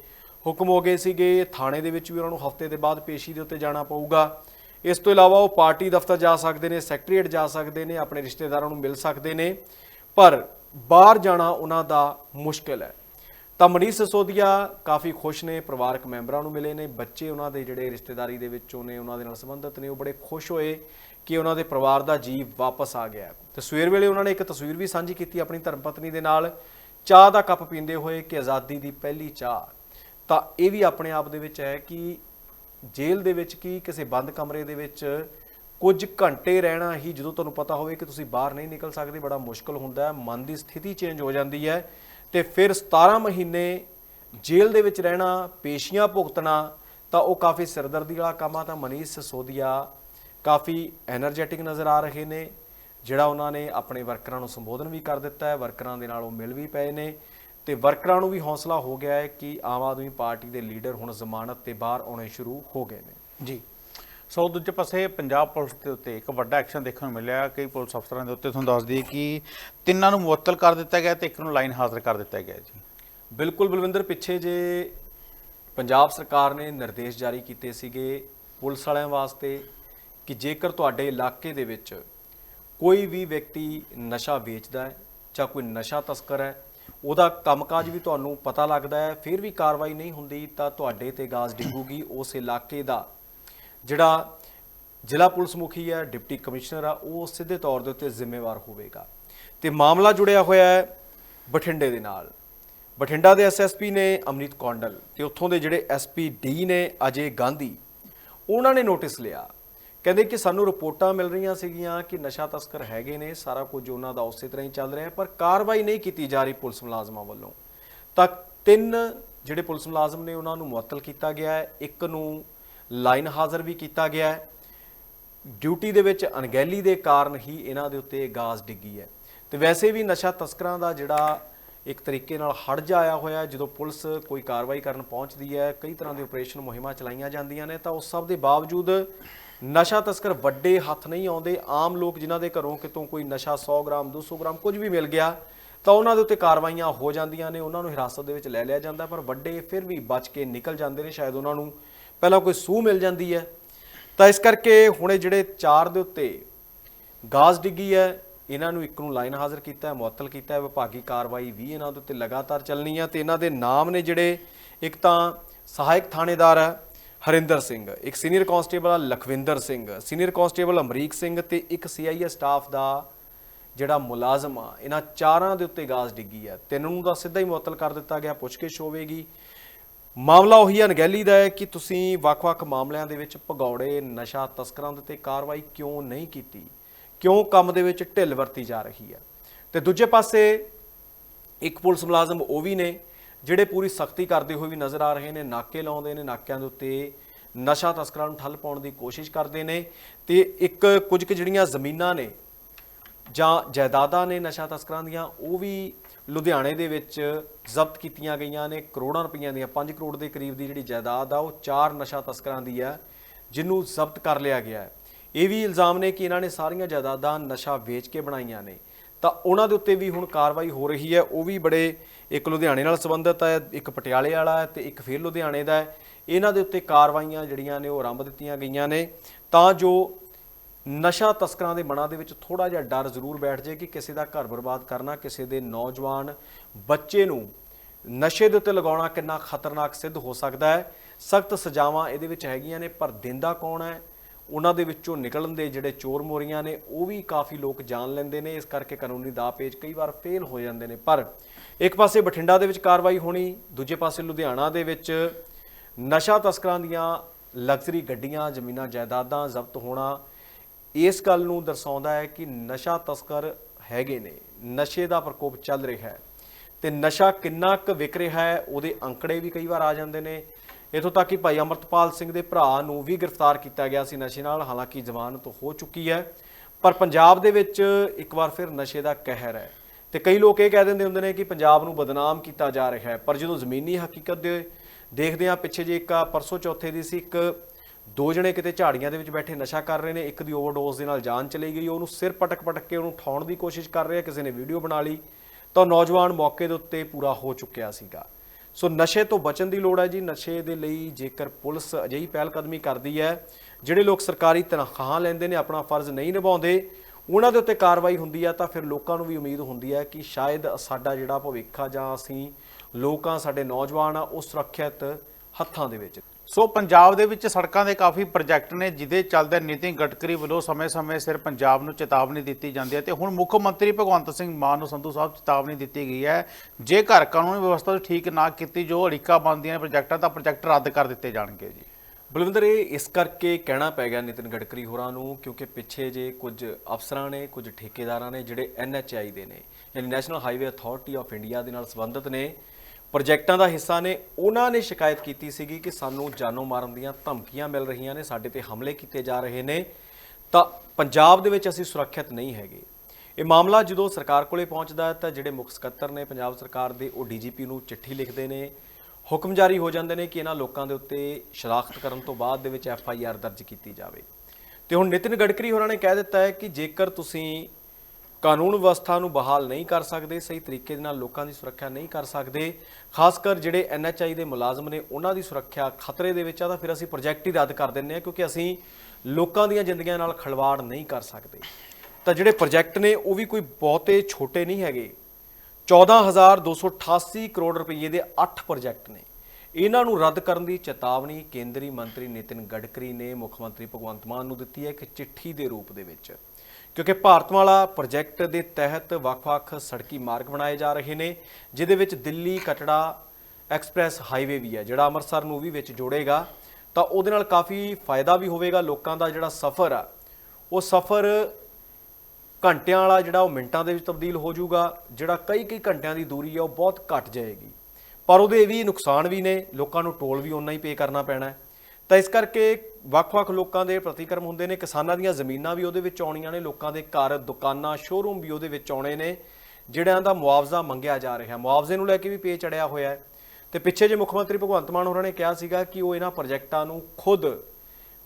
ਹੁਕਮ ਹੋ ਗਏ ਸੀਗੇ, ਥਾਣੇ ਦੇ ਵਿੱਚ ਵੀ ਉਹਨਾਂ ਨੂੰ ਹਫ਼ਤੇ ਦੇ ਬਾਅਦ ਪੇਸ਼ੀ ਦੇ ਉੱਤੇ ਜਾਣਾ ਪਊਗਾ। ਇਸ ਤੋਂ ਇਲਾਵਾ ਉਹ ਪਾਰਟੀ ਦਫ਼ਤਰ ਜਾ ਸਕਦੇ ਨੇ, ਸੈਕਟਰੀਏਟ ਜਾ ਸਕਦੇ ਨੇ, ਆਪਣੇ ਰਿਸ਼ਤੇਦਾਰਾਂ ਨੂੰ ਮਿਲ ਸਕਦੇ ਨੇ। ਪਰ ਬਾਹਰ ਜਾਣਾ ਉਹਨਾਂ ਦਾ ਮੁਸ਼ਕਲ ਹੈ ਤਾਂ ਮਨੀਸ਼ ਸਸੋਦੀਆ ਕਾਫੀ ਖੁਸ਼ ਨੇ, ਪਰਿਵਾਰਕ ਮੈਂਬਰਾਂ ਨੂੰ ਮਿਲੇ ਨੇ, ਬੱਚੇ ਉਹਨਾਂ ਦੇ ਜਿਹੜੇ ਰਿਸ਼ਤੇਦਾਰੀ ਦੇ ਵਿੱਚੋਂ ਨੇ, ਉਹਨਾਂ ਦੇ ਨਾਲ ਸੰਬੰਧਿਤ ਨੇ, ਉਹ ਬੜੇ ਖੁਸ਼ ਹੋਏ ਕਿ ਉਹਨਾਂ ਦੇ ਪਰਿਵਾਰ ਦਾ ਜੀਵ ਵਾਪਸ ਆ ਗਿਆ ਹੈ। ਤੇ ਸਵੇਰ ਵੇਲੇ ਉਹਨਾਂ ਨੇ ਇੱਕ ਤਸਵੀਰ ਵੀ ਸਾਂਝੀ ਕੀਤੀ ਆਪਣੀ ਧਰਮ ਪਤਨੀ ਦੇ ਨਾਲ, ਚਾਹ ਦਾ ਕੱਪ ਪੀਂਦੇ ਹੋਏ ਕਿ ਆਜ਼ਾਦੀ ਦੀ ਪਹਿਲੀ ਚਾਹ ਤਾਂ ਇਹ ਵੀ ਆਪਣੇ ਆਪ ਦੇ ਵਿੱਚ ਹੈ ਕਿ ਜੇਲ੍ਹ ਦੇ ਵਿੱਚ ਕੀ, ਕਿਸੇ ਬੰਦ ਕਮਰੇ ਦੇ ਵਿੱਚ ਕੁਝ ਘੰਟੇ ਰਹਿਣਾ ਹੀ ਜਦੋਂ ਤੁਹਾਨੂੰ ਪਤਾ ਹੋਵੇ ਕਿ ਤੁਸੀਂ ਬਾਹਰ ਨਹੀਂ ਨਿਕਲ ਸਕਦੇ, ਬੜਾ ਮੁਸ਼ਕਲ ਹੁੰਦਾ ਹੈ, ਮਨ ਦੀ ਸਥਿਤੀ ਚੇਂਜ ਹੋ ਜਾਂਦੀ ਹੈ ਤੇ ਫਿਰ 17 ਮਹੀਨੇ ਜੇਲ੍ਹ ਦੇ ਵਿੱਚ ਰਹਿਣਾ, ਪੇਸ਼ੀਆਂ ਭੁਗਤਣਾ, ਤਾਂ ਉਹ ਕਾਫੀ ਸਿਰਦਰਦੀ ਵਾਲਾ ਕੰਮ ਆ, ਤਾਂ ਮਨੀਸ਼ ਸੋਦੀਆ ਕਾਫੀ ਐਨਰਜੈਟਿਕ ਨਜ਼ਰ ਆ ਰਹੇ ਨੇ, ਜਿਹੜਾ ਉਹਨਾਂ ਨੇ ਆਪਣੇ ਵਰਕਰਾਂ ਨੂੰ ਸੰਬੋਧਨ ਵੀ ਕਰ ਦਿੱਤਾ ਹੈ ਵਰਕਰਾਂ ਦੇ ਨਾਲ ਉਹ ਮਿਲ ਵੀ ਪਏ ਨੇ ਤੇ ਵਰਕਰਾਂ ਨੂੰ ਵੀ ਹੌਸਲਾ ਹੋ ਗਿਆ ਹੈ ਕਿ ਆਮ ਆਦਮੀ ਪਾਰਟੀ ਦੇ ਲੀਡਰ ਹੁਣ ਜ਼ਮਾਨਤ ਤੇ ਬਾਹਰ ਆਉਣੇ ਸ਼ੁਰੂ ਹੋ ਗਏ ਨੇ। ਜੀ। ਸੋ ਦੂਜੇ ਪਾਸੇ ਪੰਜਾਬ ਪੁਲਿਸ ਦੇ ਉੱਤੇ ਇੱਕ ਵੱਡਾ ਐਕਸ਼ਨ ਦੇਖਣ ਨੂੰ ਮਿਲਿਆ ਕਈ ਪੁਲਿਸ ਅਫਸਰਾਂ ਦੇ ਉੱਤੇ। ਤੁਹਾਨੂੰ ਦੱਸ ਦਈਏ ਕਿ ਤਿੰਨਾਂ ਨੂੰ ਮੁਅੱਤਲ ਕਰ ਦਿੱਤਾ ਗਿਆ ਤੇ ਇੱਕ ਨੂੰ ਲਾਈਨ ਹਾਜ਼ਰ ਕਰ ਦਿੱਤਾ ਗਿਆ ਜੀ। ਬਿਲਕੁਲ ਬਲਵਿੰਦਰ, ਪਿੱਛੇ ਜੇ ਪੰਜਾਬ ਸਰਕਾਰ ਨੇ ਨਿਰਦੇਸ਼ ਜਾਰੀ ਕੀਤੇ ਸੀਗੇ ਪੁਲਿਸ ਵਾਲਿਆਂ ਵਾਸਤੇ ਕਿ ਜੇਕਰ ਤੁਹਾਡੇ ਇਲਾਕੇ ਦੇ ਵਿੱਚ ਕੋਈ ਵੀ ਵਿਅਕਤੀ ਨਸ਼ਾ ਵੇਚਦਾ ਹੈ ਜਾਂ ਕੋਈ ਨਸ਼ਾ ਤਸਕਰ ਹੈ, ਉਹਦਾ ਕੰਮਕਾਜ ਵੀ ਤੁਹਾਨੂੰ ਪਤਾ ਲੱਗਦਾ ਹੈ, ਫਿਰ ਵੀ ਕਾਰਵਾਈ ਨਹੀਂ ਹੁੰਦੀ ਤਾਂ ਤੁਹਾਡੇ ਤੇ ਗਾਜ਼ ਡਿੱਗੂਗੀ, ਉਸ ਇਲਾਕੇ ਦਾ ਜਿਹੜਾ ਜ਼ਿਲ੍ਹਾ ਪੁਲਿਸ ਮੁਖੀ ਹੈ, ਡਿਪਟੀ ਕਮਿਸ਼ਨਰ ਆ, ਉਹ ਸਿੱਧੇ ਤੌਰ ਦੇ ਉੱਤੇ ਜ਼ਿੰਮੇਵਾਰ ਹੋਵੇਗਾ। ਤੇ ਮਾਮਲਾ ਜੁੜਿਆ ਹੋਇਆ ਹੈ ਬਠਿੰਡੇ ਦੇ ਨਾਲ। ਬਠਿੰਡਾ ਦੇ ਐਸਐਸਪੀ ਨੇ ਅਮਨੀਤ ਕੌਂਡਲ ਤੇ ਉੱਥੋਂ ਦੇ ਜਿਹੜੇ ਐਸਪੀ ਡੀ ਨੇ ਅਜੇ ਗਾਂਧੀ, ਉਹਨਾਂ ਨੇ ਨੋਟਿਸ ਲਿਆ। ਕਹਿੰਦੇ ਕਿ ਸਾਨੂੰ ਰਿਪੋਰਟਾਂ ਮਿਲ ਰਹੀਆਂ ਸੀਗੀਆਂ ਕਿ ਨਸ਼ਾ ਤਸਕਰ ਹੈਗੇ ਨੇ, ਸਾਰਾ ਕੁਝ ਉਹਨਾਂ ਦਾ ਉਸੇ ਤਰ੍ਹਾਂ ਹੀ ਚੱਲ ਰਿਹਾ ਪਰ ਕਾਰਵਾਈ ਨਹੀਂ ਕੀਤੀ ਜਾ ਰਹੀ ਪੁਲਿਸ ਮੁਲਾਜ਼ਮਾਂ ਵੱਲੋਂ। ਤਾਂ ਤਿੰਨ ਜਿਹੜੇ ਪੁਲਿਸ ਮੁਲਾਜ਼ਮ ਨੇ, ਉਹਨਾਂ ਨੂੰ ਮੁਅੱਤਲ ਕੀਤਾ ਗਿਆ ਹੈ। ਇੱਕ ਨੂੰ ਲਾਈਨ ਹਾਜ਼ਰ ਵੀ ਕੀਤਾ ਗਿਆ ਹੈ। ਡਿਊਟੀ ਦੇ ਵਿੱਚ ਅਣਗਹਿਲੀ ਦੇ ਕਾਰਨ ਹੀ ਇਹਨਾਂ ਦੇ ਉੱਤੇ ਗਾਜ਼ ਡਿੱਗੀ ਹੈ। ਤੇ ਵੈਸੇ ਵੀ ਨਸ਼ਾ ਤਸਕਰਾਂ ਦਾ ਜਿਹੜਾ ਇੱਕ ਤਰੀਕੇ ਨਾਲ ਹੜ ਆਇਆ ਹੋਇਆ ਜਦੋਂ ਪੁਲਿਸ ਕੋਈ ਕਾਰਵਾਈ ਕਰਨ ਪਹੁੰਚਦੀ ਹੈ, ਕਈ ਤਰ੍ਹਾਂ ਦੇ ਆਪਰੇਸ਼ਨ ਮੁਹਿੰਮਾਂ ਚਲਾਈਆਂ ਜਾਂਦੀਆਂ ਨੇ, ਤਾਂ ਉਸ ਸਭ ਦੇ ਬਾਵਜੂਦ ਨਸ਼ਾ ਤਸਕਰ ਵੱਡੇ ਹੱਥ ਨਹੀਂ ਆਉਂਦੇ। ਆਮ ਲੋਕ ਜਿਨ੍ਹਾਂ ਦੇ ਘਰੋਂ ਕਿਤੋਂ ਕੋਈ ਨਸ਼ਾ 100 ਗ੍ਰਾਮ 200 ਗ੍ਰਾਮ ਕੁਝ ਵੀ ਮਿਲ ਗਿਆ, ਤਾਂ ਉਹਨਾਂ ਦੇ ਉੱਤੇ ਕਾਰਵਾਈਆਂ ਹੋ ਜਾਂਦੀਆਂ ਨੇ। ਉਹਨਾਂ ਨੂੰ ਹਿਰਾਸਤ ਦੇ ਵਿੱਚ ਲੈ ਲਿਆ ਜਾਂਦਾ, ਪਰ ਵੱਡੇ ਫਿਰ ਵੀ ਬਚ ਕੇ ਨਿਕਲ ਜਾਂਦੇ ਨੇ। ਸ਼ਾਇਦ ਉਹਨਾਂ ਨੂੰ ਪਹਿਲਾਂ ਕੋਈ ਸੂਹ ਮਿਲ ਜਾਂਦੀ ਹੈ। ਤਾਂ ਇਸ ਕਰਕੇ ਹੁਣੇ ਜਿਹੜੇ ਚਾਰ ਦੇ ਉੱਤੇ ਗਾਜ਼ ਡਿੱਗੀ ਹੈ, ਇਹਨਾਂ ਨੂੰ ਇੱਕ ਨੂੰ ਲਾਈਨ ਹਾਜ਼ਰ ਕੀਤਾ ਹੈ, ਮੁਅੱਤਲ ਕੀਤਾ ਹੈ, ਵਿਭਾਗੀ ਕਾਰਵਾਈ ਵੀ ਇਹਨਾਂ ਦੇ ਉੱਤੇ ਲਗਾਤਾਰ ਚੱਲਣੀ ਹੈ ਤੇ ਇਹਨਾਂ ਦੇ ਨਾਮ ਨੇ ਜਿਹੜੇ ਇੱਕ ਤਾਂ ਸਹਾਇਕ ਥਾਣੇਦਾਰ ਹੈ, ਹਰਿੰਦਰ ਸਿੰਘ, ਇੱਕ ਸੀਨੀਅਰ ਕਾਂਸਟੇਬਲ ਆ, ਲਖਵਿੰਦਰ ਸਿੰਘ, ਸੀਨੀਅਰ ਕਾਂਸਟੇਬਲ ਅਮਰੀਕ ਸਿੰਘ ਤੇ ਇੱਕ ਸੀਆਈਏ ਸਟਾਫ ਦਾ ਜਿਹੜਾ ਮੁਲਾਜ਼ਮ ਆ, ਇਹਨਾਂ ਚਾਰਾਂ ਦੇ ਉੱਤੇ ਗਾਜ਼ ਡਿੱਗੀ ਹੈ। ਤਿੰਨ ਨੂੰ ਤਾਂ ਸਿੱਧਾ ਹੀ ਮੁਅੱਤਲ ਕਰ ਦਿੱਤਾ ਗਿਆ, ਪੁੱਛਗਿੱਛ ਹੋਵੇਗੀ। ਮਾਮਲਾ ਉਹੀ ਅਣਗਹਿਲੀ ਦਾ ਹੈ ਕਿ ਤੁਸੀਂ ਵੱਖ-ਵੱਖ ਮਾਮਲਿਆਂ ਦੇ ਵਿੱਚ ਭਗੌੜੇ, ਨਸ਼ਾ ਤਸਕਰਾਂ ਦੇ ਉੱਤੇ ਕਾਰਵਾਈ ਕਿਉਂ ਨਹੀਂ ਕੀਤੀ? ਕਿਉਂ ਕੰਮ ਦੇ ਵਿੱਚ ਢਿੱਲ ਵਰਤੀ ਜਾ ਰਹੀ ਹੈ? ਤੇ ਦੂਜੇ ਪਾਸੇ ਇੱਕ ਪੁਲਿਸ ਮੁਲਾਜ਼ਮ ਉਹ ਵੀ ਨੇ, ਜਿਹੜੇ ਪੂਰੀ ਸਖਤੀ ਕਰਦੇ ਹੋਏ ਵੀ ਨਜ਼ਰ ਆ ਰਹੇ ਨੇ, ਨਾਕੇ ਲਾਉਂਦੇ ਨੇ, ਨਾਕਿਆਂ ਦੇ ਉੱਤੇ ਨਸ਼ਾ ਤਸਕਰਾਂ ਨੂੰ ਠੱਲ ਪਾਉਣ ਦੀ ਕੋਸ਼ਿਸ਼ ਕਰਦੇ ਨੇ ਤੇ ਇੱਕ ਕੁਝ ਕੁ ਜਿਹੜੀਆਂ ਜ਼ਮੀਨਾਂ ਨੇ ਜਾਂ ਜਾਇਦਾਦਾਂ ਨੇ ਨਸ਼ਾ ਤਸਕਰਾਂ ਦੀਆਂ, ਉਹ ਵੀ ਲੁਧਿਆਣੇ ਦੇ ਵਿੱਚ ਜ਼ਬਤ ਕੀਤੀਆਂ ਗਈਆਂ ਨੇ ਕਰੋੜਾਂ ਰੁਪਈਆਂ ਦੀਆਂ 5 ਕਰੋੜ ਦੇ ਕਰੀਬ ਦੀ ਜਿਹੜੀ ਜਾਇਦਾਦ ਆ, ਉਹ ਚਾਰ ਨਸ਼ਾ ਤਸਕਰਾਂ ਦੀ ਆ ਜਿਹਨੂੰ ਜ਼ਬਤ ਕਰ ਲਿਆ ਗਿਆ ਹੈ। ਇਹ ਵੀ ਇਲਜ਼ਾਮ ਨੇ ਕਿ ਇਹਨਾਂ ਨੇ ਸਾਰੀਆਂ ਜਾਇਦਾਦਾਂ ਨਸ਼ਾ ਵੇਚ ਕੇ ਬਣਾਈਆਂ ਨੇ। ਤਾਂ ਉਹਨਾਂ ਦੇ ਉੱਤੇ ਵੀ ਹੁਣ ਕਾਰਵਾਈ ਹੋ ਰਹੀ ਹੈ। ਉਹ ਵੀ ਬੜੇ ਇੱਕ ਲੁਧਿਆਣੇ ਨਾਲ ਸੰਬੰਧਿਤ ਹੈ, ਇੱਕ ਪਟਿਆਲੇ ਵਾਲਾ ਹੈ ਤੇ ਇੱਕ ਫਿਰ ਲੁਧਿਆਣੇ ਦਾ ਹੈ। ਇਹਨਾਂ ਦੇ ਉੱਤੇ ਕਾਰਵਾਈਆਂ ਜਿਹੜੀਆਂ ਨੇ, ਉਹ ਆਰੰਭ ਦਿੱਤੀਆਂ ਗਈਆਂ ਨੇ। ਤਾਂ ਜੋ ਨਸ਼ਾ ਤਸਕਰਾਂ ਦੇ ਮਨਾਂ ਦੇ ਵਿੱਚ ਥੋੜਾ ਜਿਹਾ ਡਰ ਜ਼ਰੂਰ ਬੈਠ ਜਾਏ ਕਿ ਕਿਸੇ ਦਾ ਘਰ ਬਰਬਾਦ ਕਰਨਾ, ਕਿਸੇ ਦੇ ਨੌਜਵਾਨ ਬੱਚੇ ਨੂੰ ਨਸ਼ੇ ਦੇ ਉੱਤੇ ਲਗਾਉਣਾ ਕਿੰਨਾ ਖਤਰਨਾਕ ਸਿੱਧ ਹੋ ਸਕਦਾ ਹੈ। ਸਖਤ ਸਜ਼ਾਵਾਂ ਇਹਦੇ ਵਿੱਚ ਹੈਗੀਆਂ ਨੇ, ਪਰ ਦਿੰਦਾ ਕੌਣ ਹੈ? ਉਹਨਾਂ ਦੇ ਵਿੱਚੋਂ ਨਿਕਲਣ ਦੇ ਜਿਹੜੇ ਚੋਰ ਮੋਰੀਆਂ ਨੇ, ਉਹ ਵੀ ਕਾਫੀ ਲੋਕ ਜਾਣ ਲੈਂਦੇ ਨੇ, ਇਸ ਕਰਕੇ ਕਾਨੂੰਨੀ ਦਾਅਪੇਚ ਕਈ ਵਾਰ ਫੇਲ ਹੋ ਜਾਂਦੇ ਨੇ। ਪਰ ਇੱਕ ਪਾਸੇ ਬਠਿੰਡਾ ਦੇ ਵਿੱਚ ਕਾਰਵਾਈ ਹੋਣੀ, ਦੂਜੇ ਪਾਸੇ ਲੁਧਿਆਣਾ ਦੇ ਵਿੱਚ ਨਸ਼ਾ ਤਸਕਰਾਂ ਦੀਆਂ ਲਗਜ਼ਰੀ ਗੱਡੀਆਂ, ਜ਼ਮੀਨਾਂ, ਜਾਇਦਾਦਾਂ ਜ਼ਬਤ ਹੋਣਾ ਇਸ ਗੱਲ ਨੂੰ ਦਰਸਾਉਂਦਾ ਹੈ ਕਿ ਨਸ਼ਾ ਤਸਕਰ ਹੈਗੇ ਨੇ, ਨਸ਼ੇ ਦਾ ਪ੍ਰਕੋਪ ਚੱਲ ਰਿਹਾ ਹੈ ਤੇ ਨਸ਼ਾ ਕਿੰਨਾ ਕੁ ਵਿਕ ਰਿਹਾ ਹੈ ਉਹਦੇ ਅੰਕੜੇ ਵੀ ਕਈ ਵਾਰ ਆ ਜਾਂਦੇ ਨੇ। ਇਥੋਂ ਤੱਕ ਕਿ ਭਾਈ ਅਮਰਤਪਾਲ ਸਿੰਘ ਦੇ ਭਰਾ ਨੂੰ ਵੀ ਗ੍ਰਿਫਤਾਰ ਕੀਤਾ ਗਿਆ ਸੀ ਨਸ਼ੇ ਨਾਲ, ਹਾਲਾਂਕਿ ਜ਼ਮਾਨਤ ਹੋ ਚੁੱਕੀ ਹੈ। ਪਰ ਪੰਜਾਬ ਦੇ ਵਿੱਚ ਇੱਕ ਵਾਰ ਫਿਰ ਨਸ਼ੇ ਦਾ ਕਹਿਰ ਹੈ ਤੇ ਕਈ ਲੋਕ ਇਹ ਕਹਿ ਦਿੰਦੇ ਹੁੰਦੇ ਨੇ ਕਿ ਪੰਜਾਬ ਨੂੰ ਬਦਨਾਮ ਕੀਤਾ ਜਾ ਰਿਹਾ ਹੈ। ਪਰ ਜਦੋਂ ਜ਼ਮੀਨੀ ਹਕੀਕਤ ਦੇ ਦੇਖਦੇ ਆ ਪਿੱਛੇ ਜੇ ਇੱਕ ਆਹ ਪਰਸੋਂ ਚੌਥੇ ਦੀ ਸੀ ਇੱਕ ਦੋ ਜਣੇ ਕਿਤੇ ਝਾੜੀਆਂ ਦੇ ਵਿੱਚ ਬੈਠੇ ਨਸ਼ਾ ਕਰ ਰਹੇ ਨੇ, ਇੱਕ ਦੀ ਓਵਰਡੋਜ਼ ਦੇ ਨਾਲ ਜਾਨ ਚਲੀ ਗਈ, ਉਹਨੂੰ ਸਿਰ ਪਟਕ ਪਟਕ ਕੇ ਉਹਨੂੰ ਠਾਉਣ ਦੀ ਕੋਸ਼ਿਸ਼ ਕਰ ਰਿਹਾ, ਕਿਸੇ ਨੇ ਵੀਡੀਓ ਬਣਾ ਲਈ, ਤਾਂ ਨੌਜਵਾਨ ਮੌਕੇ ਦੇ ਉੱਤੇ ਪੂਰਾ ਹੋ ਚੁੱਕਿਆ ਸੀਗਾ। ਸੋ ਨਸ਼ੇ ਤੋਂ ਬਚਣ ਦੀ ਲੋੜ ਹੈ ਜੀ, ਨਸ਼ੇ ਦੇ ਲਈ ਜੇਕਰ ਪੁਲਿਸ ਅਜਿਹੀ ਪਹਿਲ ਕਦਮੀ ਕਰਦੀ ਹੈ, ਜਿਹੜੇ ਲੋਕ ਸਰਕਾਰੀ ਤਨਖਾਹਾਂ ਲੈਂਦੇ ਨੇ, ਆਪਣਾ ਫਰਜ਼ ਨਹੀਂ ਨਿਭਾਉਂਦੇ, ਉਹਨਾਂ ਦੇ ਉੱਤੇ ਕਾਰਵਾਈ ਹੁੰਦੀ ਹੈ ਤਾਂ ਫਿਰ ਲੋਕਾਂ ਨੂੰ ਵੀ ਉਮੀਦ ਹੁੰਦੀ ਹੈ ਕਿ ਸ਼ਾਇਦ ਸਾਡਾ ਜਿਹੜਾ ਭਵਿੱਖ ਆ, ਜਾਂ ਅਸੀਂ ਲੋਕਾਂ, ਸਾਡੇ ਨੌਜਵਾਨ ਆ, ਉਹ ਸੁਰੱਖਿਅਤ ਹੱਥਾਂ ਦੇ ਵਿੱਚ। ਸੋ ਪੰਜਾਬ ਦੇ ਵਿੱਚ ਸੜਕਾਂ ਦੇ ਕਾਫੀ ਪ੍ਰੋਜੈਕਟ ਨੇ, ਜਿਹਦੇ ਚੱਲਦੇ ਨਿਤਿਨ ਗਡਕਰੀ ਵੱਲੋਂ ਸਮੇਂ-ਸਮੇਂ ਸਿਰ ਪੰਜਾਬ ਨੂੰ ਚੇਤਾਵਨੀ ਦਿੱਤੀ ਜਾਂਦੀ ਹੈ ਤੇ ਹੁਣ ਮੁੱਖ ਮੰਤਰੀ ਭਗਵੰਤ ਸਿੰਘ ਮਾਨ ਨੂੰ ਸੰਧੂ ਸਾਹਿਬ ਚੇਤਾਵਨੀ ਦਿੱਤੀ ਗਈ ਹੈ ਜੇਕਰ ਕਾਨੂੰਨ ਵਿਵਸਥਾ ਠੀਕ ਨਾ ਕੀਤੀ ਜੋ ਅੜਿੱਕਾ ਬਣਦੀਆਂ ਨੇ ਪ੍ਰੋਜੈਕਟਾਂ, ਤਾਂ ਪ੍ਰੋਜੈਕਟ ਰੱਦ ਕਰ ਦਿੱਤੇ ਜਾਣਗੇ ਜੀ। ਬਲਵਿੰਦਰ, ਇਹ ਇਸ ਕਰਕੇ ਕਹਿਣਾ ਪੈ ਗਿਆ ਨਿਤਿਨ ਗਡਕਰੀ ਹੋਰਾਂ ਨੂੰ, ਕਿਉਂਕਿ ਪਿੱਛੇ ਜੇ ਕੁਝ ਅਫਸਰਾਂ ਨੇ, ਕੁਝ ਠੇਕੇਦਾਰਾਂ ਨੇ, ਜਿਹੜੇ ਐਨਐਚਆਈ ਦੇ ਨੇ, ਯਾਨੀ National Highway Authority of India ਦੇ ਨਾਲ ਸੰਬੰਧਿਤ ਨੇ ਪ੍ਰੋਜੈਕਟਾਂ ਦਾ ਹਿੱਸਾ ਨੇ, ਉਹਨਾਂ ਨੇ ਸ਼ਿਕਾਇਤ ਕੀਤੀ ਸੀਗੀ ਕਿ ਸਾਨੂੰ ਜਾਨੋਂ ਮਾਰਨ ਦੀਆਂ ਧਮਕੀਆਂ ਮਿਲ ਰਹੀਆਂ ਨੇ, ਸਾਡੇ ਤੇ ਹਮਲੇ ਕੀਤੇ ਜਾ ਰਹੇ ਨੇ। ਤਾਂ ਪੰਜਾਬ ਦੇ ਵਿੱਚ ਅਸੀਂ ਸੁਰੱਖਿਅਤ ਨਹੀਂ ਹੈਗੇ। ਇਹ ਮਾਮਲਾ ਜਦੋਂ ਸਰਕਾਰ ਕੋਲੇ ਪਹੁੰਚਦਾ ਹੈ ਤਾਂ ਜਿਹੜੇ ਮੁੱਖ ਸਕੱਤਰ ਨੇ ਪੰਜਾਬ ਸਰਕਾਰ ਦੇ, ਉਹ ਡੀਜੀਪੀ ਨੂੰ ਚਿੱਠੀ ਲਿਖਦੇ ਨੇ। ਹੁਕਮ ਜਾਰੀ ਹੋ ਜਾਂਦੇ ਨੇ ਕਿ ਇਹਨਾਂ ਲੋਕਾਂ ਦੇ ਉੱਤੇ ਸ਼ਨਾਖਤ ਕਰਨ ਤੋਂ ਬਾਅਦ ਦੇ ਵਿੱਚ ਐਫ ਆਈ ਆਰ ਦਰਜ ਕੀਤੀ ਜਾਵੇ। ਤੇ ਹੁਣ ਨਿਤਿਨ ਗਡਕਰੀ ਹੋਰਾਂ ਨੇ ਕਹਿ ਦਿੱਤਾ ਹੈ ਕਿ ਜੇਕਰ ਤੁਸੀਂ ਕਾਨੂੰਨ ਵਿਵਸਥਾ ਨੂੰ ਬਹਾਲ ਨਹੀਂ ਕਰ ਸਕਦੇ, ਸਹੀ ਤਰੀਕੇ ਦੇ ਨਾਲ ਲੋਕਾਂ ਦੀ ਸੁਰੱਖਿਆ ਨਹੀਂ ਕਰ ਸਕਦੇ। ਖਾਸ ਕਰ ਜਿਹੜੇ ਐਨਐਚਆਈ ਦੇ ਮੁਲਾਜ਼ਮ ਨੇ, ਉਹਨਾਂ ਦੀ ਸੁਰੱਖਿਆ ਖਤਰੇ ਦੇ ਵਿੱਚ ਆ, ਤਾਂ ਫਿਰ ਅਸੀਂ ਪ੍ਰੋਜੈਕਟ ਹੀ ਰੱਦ ਕਰ ਦਿੰਨੇ ਆ ਕਿਉਂਕਿ ਅਸੀਂ ਲੋਕਾਂ ਦੀਆਂ ਜ਼ਿੰਦਗੀਆਂ ਨਾਲ ਖਿਲਵਾੜ ਨਹੀਂ ਕਰ ਸਕਦੇ। ਤਾਂ ਜਿਹੜੇ ਪ੍ਰੋਜੈਕਟ ਨੇ, ਉਹ ਵੀ ਕੋਈ ਬਹੁਤੇ ਛੋਟੇ ਨਹੀਂ ਹੈਗੇ। 14288 ਕਰੋੜ ਰੁਪਏ ਦੇ 8 ਪ੍ਰੋਜੈਕਟ ਨੇ। ਇਹਨਾਂ ਨੂੰ ਰੱਦ ਕਰਨ ਦੀ ਚੇਤਾਵਨੀ ਕੇਂਦਰੀ ਮੰਤਰੀ ਨਿਤਿਨ ਗਡਕਰੀ ਨੇ ਮੁੱਖ ਮੰਤਰੀ ਭਗਵੰਤ ਮਾਨ ਨੂੰ ਦਿੱਤੀ ਹੈ, ਇੱਕ ਚਿੱਠੀ ਦੇ ਰੂਪ ਦੇ ਵਿੱਚ। ਕਿਉਂਕਿ ਭਾਰਤਮਾਲਾ ਪ੍ਰੋਜੈਕਟ ਦੇ ਤਹਿਤ ਵੱਖ-ਵੱਖ ਸੜਕੀ ਮਾਰਗ ਬਣਾਏ ਜਾ ਰਹੇ ਨੇ, ਜਿਹਦੇ ਵਿੱਚ ਦਿੱਲੀ ਕਟੜਾ ਐਕਸਪ੍ਰੈਸ ਹਾਈਵੇ ਵੀ ਹੈ, ਜਿਹੜਾ ਅੰਮ੍ਰਿਤਸਰ ਨੂੰ ਵੀ ਵਿੱਚ ਜੋੜੇਗਾ। ਤਾਂ ਉਹਦੇ ਨਾਲ ਕਾਫੀ ਫਾਇਦਾ ਵੀ ਹੋਵੇਗਾ ਲੋਕਾਂ ਦਾ ਜਿਹੜਾ ਸਫ਼ਰ ਆ। ਉਹ ਸਫ਼ਰ ਘੰਟਿਆਂ ਵਾਲਾ ਜਿਹੜਾ ਉਹ ਮਿੰਟਾਂ ਦੇ ਵਿੱਚ ਤਬਦੀਲ ਹੋ ਜਾਊਗਾ, ਜਿਹੜਾ ਕਈ ਕਈ ਘੰਟਿਆਂ ਦੀ ਦੂਰੀ ਆ, ਉਹ ਬਹੁਤ ਘਟ ਜਾਏਗੀ। ਪਰ ਉਹਦੇ ਵੀ ਨੁਕਸਾਨ ਵੀ ਨੇ, ਲੋਕਾਂ ਨੂੰ ਟੋਲ ਵੀ ਓਨਾ ਹੀ ਪੇ ਕਰਨਾ ਪੈਣਾ ਹੈ। ਤਾਂ ਇਸ ਕਰਕੇ ਵੱਖ-ਵੱਖ ਲੋਕਾਂ ਦੇ ਪ੍ਰਤੀਕਰਮ ਹੁੰਦੇ ਨੇ। ਕਿਸਾਨਾਂ ਦੀਆਂ ਜ਼ਮੀਨਾਂ ਵੀ ਉਹਦੇ ਵਿੱਚ ਆਉਣੀਆਂ ਨੇ। ਲੋਕਾਂ ਦੇ ਘਰ, ਦੁਕਾਨਾਂ ਸ਼ੋਰੂਮ ਵੀ ਉਹਦੇ ਵਿੱਚ ਆਉਣੇ ਨੇ। ਜਿਹੜਿਆਂ ਦਾ ਮੁਆਵਜ਼ਾ ਮੰਗਿਆ ਜਾ ਰਿਹਾ। ਮੁਆਵਜ਼ੇ ਨੂੰ ਲੈ ਕੇ ਵੀ ਪੇ ਚੜਿਆ ਹੋਇਆ ਹੈ। ਤੇ ਪਿੱਛੇ ਜੇ ਮੁੱਖ ਮੰਤਰੀ ਭਗਵੰਤ ਮਾਨ ਹੋਰਾਂ ਨੇ ਕਿਹਾ ਸੀਗਾ ਕਿ ਉਹ ਇਹਨਾਂ ਪ੍ਰੋਜੈਕਟਾਂ ਨੂੰ ਖੁਦ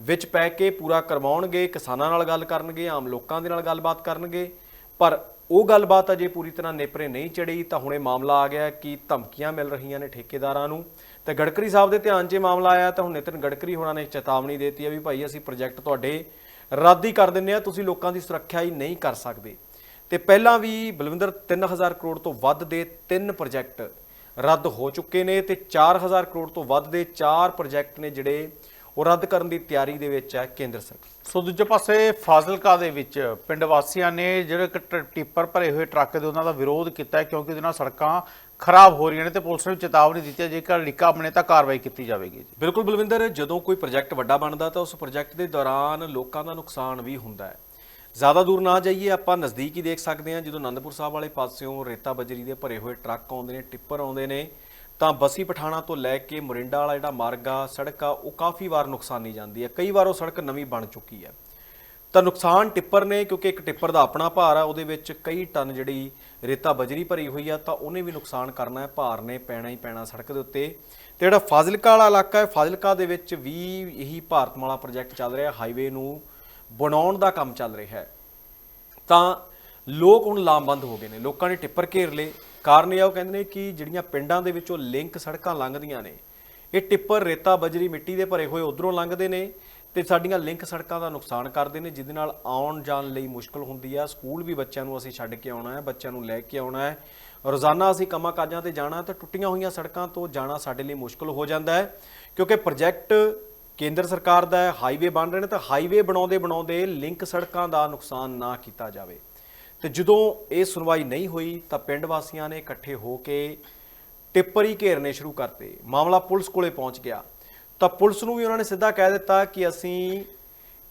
ਵਿੱਚ ਪੈ ਕੇ ਪੂਰਾ ਕਰਵਾਉਣਗੇ, ਕਿਸਾਨਾਂ ਨਾਲ ਗੱਲ ਕਰਨਗੇ, ਆਮ ਲੋਕਾਂ ਦੇ ਨਾਲ ਗੱਲਬਾਤ ਕਰਨਗੇ। ਪਰ ਉਹ ਗੱਲਬਾਤ ਅਜੇ ਪੂਰੀ ਤਰ੍ਹਾਂ ਨੇਪਰੇ ਨਹੀਂ ਚੜੀ ਤਾਂ ਹੁਣ ਇਹ ਮਾਮਲਾ ਆ ਗਿਆ ਕਿ ਧਮਕੀਆਂ ਮਿਲ ਰਹੀਆਂ ਨੇ ਠੇਕੇਦਾਰਾਂ ਨੂੰ। ਤੇ ਗੜਕਰੀ ਸਾਹਿਬ ਦੇ ਧਿਆਨ 'ਚ ਇਹ ਮਾਮਲਾ ਆਇਆ ਤਾਂ ਹੁਣ ਨਿਤਿਨ ਗੜਕਰੀ ਹੋਣਾ ਨੇ ਚੇਤਾਵਨੀ ਦਿੱਤੀ ਹੈ ਵੀ ਭਾਈ ਅਸੀਂ ਪ੍ਰੋਜੈਕਟ ਤੁਹਾਡੇ ਰੱਦ ਹੀ ਕਰ ਦਿੰਨੇ ਆ, ਤੁਸੀਂ ਲੋਕਾਂ ਦੀ ਸੁਰੱਖਿਆ ਹੀ ਨਹੀਂ ਕਰ ਸਕਦੇ। ਤੇ ਪਹਿਲਾਂ ਵੀ ਬਲਵਿੰਦਰ 3000 ਕਰੋੜ ਤੋਂ ਵੱਧ ਦੇ ਤਿੰਨ ਪ੍ਰੋਜੈਕਟ ਰੱਦ ਹੋ ਚੁੱਕੇ ਨੇ ਤੇ 4000 ਕਰੋੜ ਤੋਂ ਵੱਧ ਦੇ ਚਾਰ ਪ੍ਰੋਜੈਕਟ ਨੇ ਜਿਹੜੇ ਉਹ ਰੱਦ ਕਰਨ ਦੀ ਤਿਆਰੀ ਦੇ ਵਿੱਚ ਹੈ ਕੇਂਦਰ ਸਰਕਾਰ। ਸੋ ਦੂਜੇ ਪਾਸੇ ਫਾਜ਼ਿਲਕਾ ਦੇ ਵਿੱਚ ਪਿੰਡ ਵਾਸੀਆਂ ਨੇ ਜਿਹੜੇ ਇੱਕ ਟਿੱਪਰ ਭਰੇ ਹੋਏ ਟਰੱਕ ਦੇ ਉਹਨਾਂ ਦਾ ਵਿਰੋਧ ਕੀਤਾ ਹੈ ਕਿਉਂਕਿ ਉਹਦੇ ਨਾਲ ਸੜਕਾਂ ਖਰਾਬ ਹੋ ਰਹੀਆਂ ਨੇ ਤੇ ਪੁਲਿਸ ਨੇ ਚੇਤਾਵਨੀ ਦਿੱਤੀ ਹੈ ਜੇਕਰ ਲਿਕਾ ਬਣੇ ਤਾਂ ਕਾਰਵਾਈ ਕੀਤੀ ਜਾਵੇਗੀ ਜੀ। ਬਿਲਕੁਲ ਬਲਵਿੰਦਰ ਜਦੋਂ ਕੋਈ ਪ੍ਰੋਜੈਕਟ ਵੱਡਾ ਬਣਦਾ ਤਾਂ ਉਸ ਪ੍ਰੋਜੈਕਟ ਦੇ ਦੌਰਾਨ ਲੋਕਾਂ ਦਾ ਨੁਕਸਾਨ ਵੀ ਹੁੰਦਾ ਹੈ। ਜ਼ਿਆਦਾ ਦੂਰ ਨਾ ਜਾਈਏ ਆਪਾਂ ਨਜ਼ਦੀਕ ਹੀ ਦੇਖ ਸਕਦੇ ਹਾਂ ਜਦੋਂ ਆਨੰਦਪੁਰ ਸਾਹਿਬ ਵਾਲੇ ਪਾਸਿਓਂ ਰੇਤਾ ਬਜਰੀ ਦੇ ਭਰੇ ਹੋਏ ਟਰੱਕ ਆਉਂਦੇ ਨੇ ਟਿੱਪਰ ਆਉਂਦੇ ਨੇ ਤਾਂ ਬਸੀ ਪਠਾਣਾ ਤੋਂ ਲੈ ਕੇ ਮੋਰਿੰਡਾ ਵਾਲਾ ਜਿਹੜਾ ਮਾਰਗ ਆ, ਸੜਕ ਆ, ਉਹ ਕਾਫੀ ਵਾਰ ਨੁਕਸਾਨੀ ਜਾਂਦੀ ਹੈ। ਕਈ ਵਾਰ ਉਹ ਸੜਕ ਨਵੀਂ ਬਣ ਚੁੱਕੀ ਹੈ। ਤਾਂ ਨੁਕਸਾਨ ਟਿੱਪਰ ਨੇ, ਕਿਉਂਕਿ ਇੱਕ ਟਿੱਪਰ ਦਾ ਆਪਣਾ ਭਾਰ ਆ, ਉਹਦੇ ਵਿੱਚ ਕਈ ਟਨ ਜਿਹੜੀ ਰੇਤਾ ਬਜਰੀ ਭਰੀ ਹੋਈ ਆ, ਤਾਂ ਉਹਨੇ ਵੀ ਨੁਕਸਾਨ ਕਰਨਾ ਹੈ। ਭਾਰ ਨੇ ਪੈਣਾ ਹੀ ਪੈਣਾ ਸੜਕ ਦੇ ਉੱਤੇ। ਤੇ ਜਿਹੜਾ ਫਾਜ਼ਿਲਕਾ ਵਾਲਾ ਇਲਾਕਾ ਹੈ, ਫਾਜ਼ਿਲਕਾ ਦੇ ਵਿੱਚ ਵੀ ਇਹੀ ਭਾਰਤਮਾਲਾ ਪ੍ਰੋਜੈਕਟ ਚੱਲ ਰਿਹਾ, ਹਾਈਵੇ ਨੂੰ ਬਣਾਉਣ ਦਾ ਕੰਮ ਚੱਲ ਰਿਹਾ ਹੈ। ਤਾਂ ਲੋਕ ਹੁਣ ਲਾਮਬੰਦ ਹੋ ਗਏ ਨੇ। ਲੋਕਾਂ ਨੇ ਟਿੱਪਰ ਘੇਰ ਲਏ। ਕਾਰਨ ਇਹ ਆ, ਉਹ ਕਹਿੰਦੇ ਨੇ ਕਿ ਜਿਹੜੀਆਂ ਪਿੰਡਾਂ ਦੇ ਵਿੱਚੋਂ ਲਿੰਕ ਸੜਕਾਂ ਲੰਘਦੀਆਂ ਨੇ। ਇਹ ਟਿੱਪਰ ਰੇਤਾ ਬਜਰੀ ਮਿੱਟੀ ਦੇ ਭਰੇ ਹੋਏ ਉਧਰੋਂ ਲੰਘਦੇ ਨੇ ਤੇ ਸਾਡੀਆਂ ਲਿੰਕ ਸੜਕਾਂ ਦਾ ਨੁਕਸਾਨ ਕਰਦੇ ਨੇ, ਜਿਹਦੇ ਨਾਲ ਆਉਣ ਜਾਣ ਲਈ ਮੁਸ਼ਕਲ ਹੁੰਦੀ ਆ। ਸਕੂਲ ਵੀ ਬੱਚਿਆਂ ਨੂੰ ਅਸੀਂ ਛੱਡ ਕੇ ਆਉਣਾ ਹੈ, ਬੱਚਿਆਂ ਨੂੰ ਲੈ ਕੇ ਆਉਣਾ ਹੈ। ਰੋਜ਼ਾਨਾ ਅਸੀਂ ਕੰਮਾਂ ਕਾਜਾਂ ਤੇ ਜਾਣਾ ਤਾਂ ਟੁੱਟੀਆਂ ਹੋਈਆਂ ਸੜਕਾਂ ਤੋਂ ਜਾਣਾ ਸਾਡੇ ਲਈ ਮੁਸ਼ਕਲ ਹੋ ਜਾਂਦਾ ਹੈ, ਕਿਉਂਕਿ ਪ੍ਰੋਜੈਕਟ ਕੇਂਦਰ ਸਰਕਾਰ ਦਾ ਹਾਈਵੇ ਬਣ ਰਹੇ ਨੇ ਤਾਂ ਹਾਈਵੇ ਬਣਾਉਂਦੇ ਬਣਾਉਂਦੇ ਲਿੰਕ ਸੜਕਾਂ ਦਾ ਨੁਕਸਾਨ ਨਾ ਕੀਤਾ ਜਾਵੇ। ਤੇ ਜਦੋਂ ਇਹ ਸੁਣਵਾਈ ਨਹੀਂ ਹੋਈ ਤਾਂ ਪਿੰਡ ਵਾਸੀਆਂ ਨੇ ਇਕੱਠੇ ਹੋ ਕੇ ਟਿੱਪਰ ਹੀ ਘੇਰਨੇ ਸ਼ੁਰੂ ਕਰਤੇ। ਮਾਮਲਾ ਪੁਲਿਸ ਕੋਲੇ ਪਹੁੰਚ ਗਿਆ। ਤਾਂ ਪੁਲਿਸ ਨੂੰ ਵੀ ਉਹਨਾਂ ਨੇ ਸਿੱਧਾ ਕਹਿ ਦਿੱਤਾ ਕਿ ਅਸੀਂ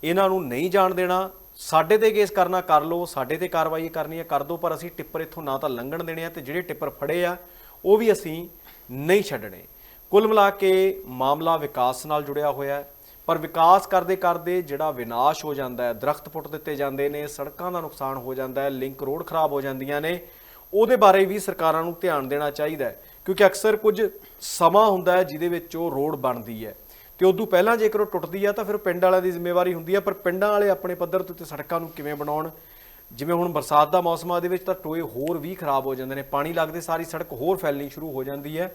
ਇਹਨਾਂ ਨੂੰ ਨਹੀਂ ਜਾਣ ਦੇਣਾ। ਸਾਡੇ ਤੇ ਕੇਸ ਕਰਨਾ ਕਰ ਲਓ, ਸਾਡੇ ਤੇ ਕਾਰਵਾਈ ਕਰਨੀ ਹੈ, ਕਰ ਦਿਓ, ਪਰ ਅਸੀਂ ਟਿੱਪਰ ਇੱਥੋਂ ਨਾ ਤਾਂ ਲੰਘਣ ਦੇਣੇ ਆ ਤੇ ਜਿਹੜੇ ਟਿੱਪਰ ਫੜੇ ਆ, ਉਹ ਵੀ ਅਸੀਂ ਨਹੀਂ ਛੱਡਣੇ। ਕੁੱਲ ਮਿਲਾ ਕੇ ਮਾਮਲਾ ਵਿਕਾਸ ਨਾਲ ਜੁੜਿਆ ਹੋਇਆ ਹੈ। ਪਰ ਵਿਕਾਸ ਕਰਦੇ ਕਰਦੇ ਜਿਹੜਾ ਵਿਨਾਸ਼ ਹੋ ਜਾਂਦਾ ਹੈ, ਦਰਖਤ ਪੁੱਟ ਦਿੱਤੇ ਜਾਂਦੇ ਨੇ, ਸੜਕਾਂ ਦਾ ਨੁਕਸਾਨ ਹੋ ਜਾਂਦਾ ਹੈ, ਲਿੰਕ ਰੋਡ ਖਰਾਬ ਹੋ ਜਾਂਦੀਆਂ ਨੇ, ਉਹਦੇ ਬਾਰੇ ਵੀ ਸਰਕਾਰਾਂ ਨੂੰ ਧਿਆਨ ਦੇਣਾ ਚਾਹੀਦਾ ਹੈ, ਕਿਉਂਕਿ ਅਕਸਰ ਕੁਝ ਸਮਾਂ ਹੁੰਦਾ ਹੈ ਜਿਹਦੇ ਵਿੱਚ ਉਹ ਰੋਡ ਬਣਦੀ ਹੈ। ਤੇ ਉਦੋਂ ਪਹਿਲਾਂ ਜੇਕਰ ਉਹ ਟੁੱਟਦੀ ਆ ਤਾਂ ਫਿਰ ਪਿੰਡ ਵਾਲਿਆਂ ਦੀ ਜ਼ਿੰਮੇਵਾਰੀ ਹੁੰਦੀ ਆ, ਪਰ ਪਿੰਡਾਂ ਵਾਲੇ ਆਪਣੇ ਪੱਧਰ ਤੇ ਉੱਤੇ ਸੜਕਾਂ ਨੂੰ ਕਿਵੇਂ ਬਣਾਉਣ? ਜਿਵੇਂ ਹੁਣ ਬਰਸਾਤ ਦਾ ਮੌਸਮ ਆ ਦੇ ਵਿੱਚ ਤਾਂ ਟੋਏ ਹੋਰ ਵੀ ਖਰਾਬ ਹੋ ਜਾਂਦੇ ਨੇ, ਪਾਣੀ ਲੱਗਦੇ ਸਾਰੀ ਸੜਕ ਹੋਰ ਫੈਲਣੀ ਸ਼ੁਰੂ ਹੋ ਜਾਂਦੀ ਹੈ।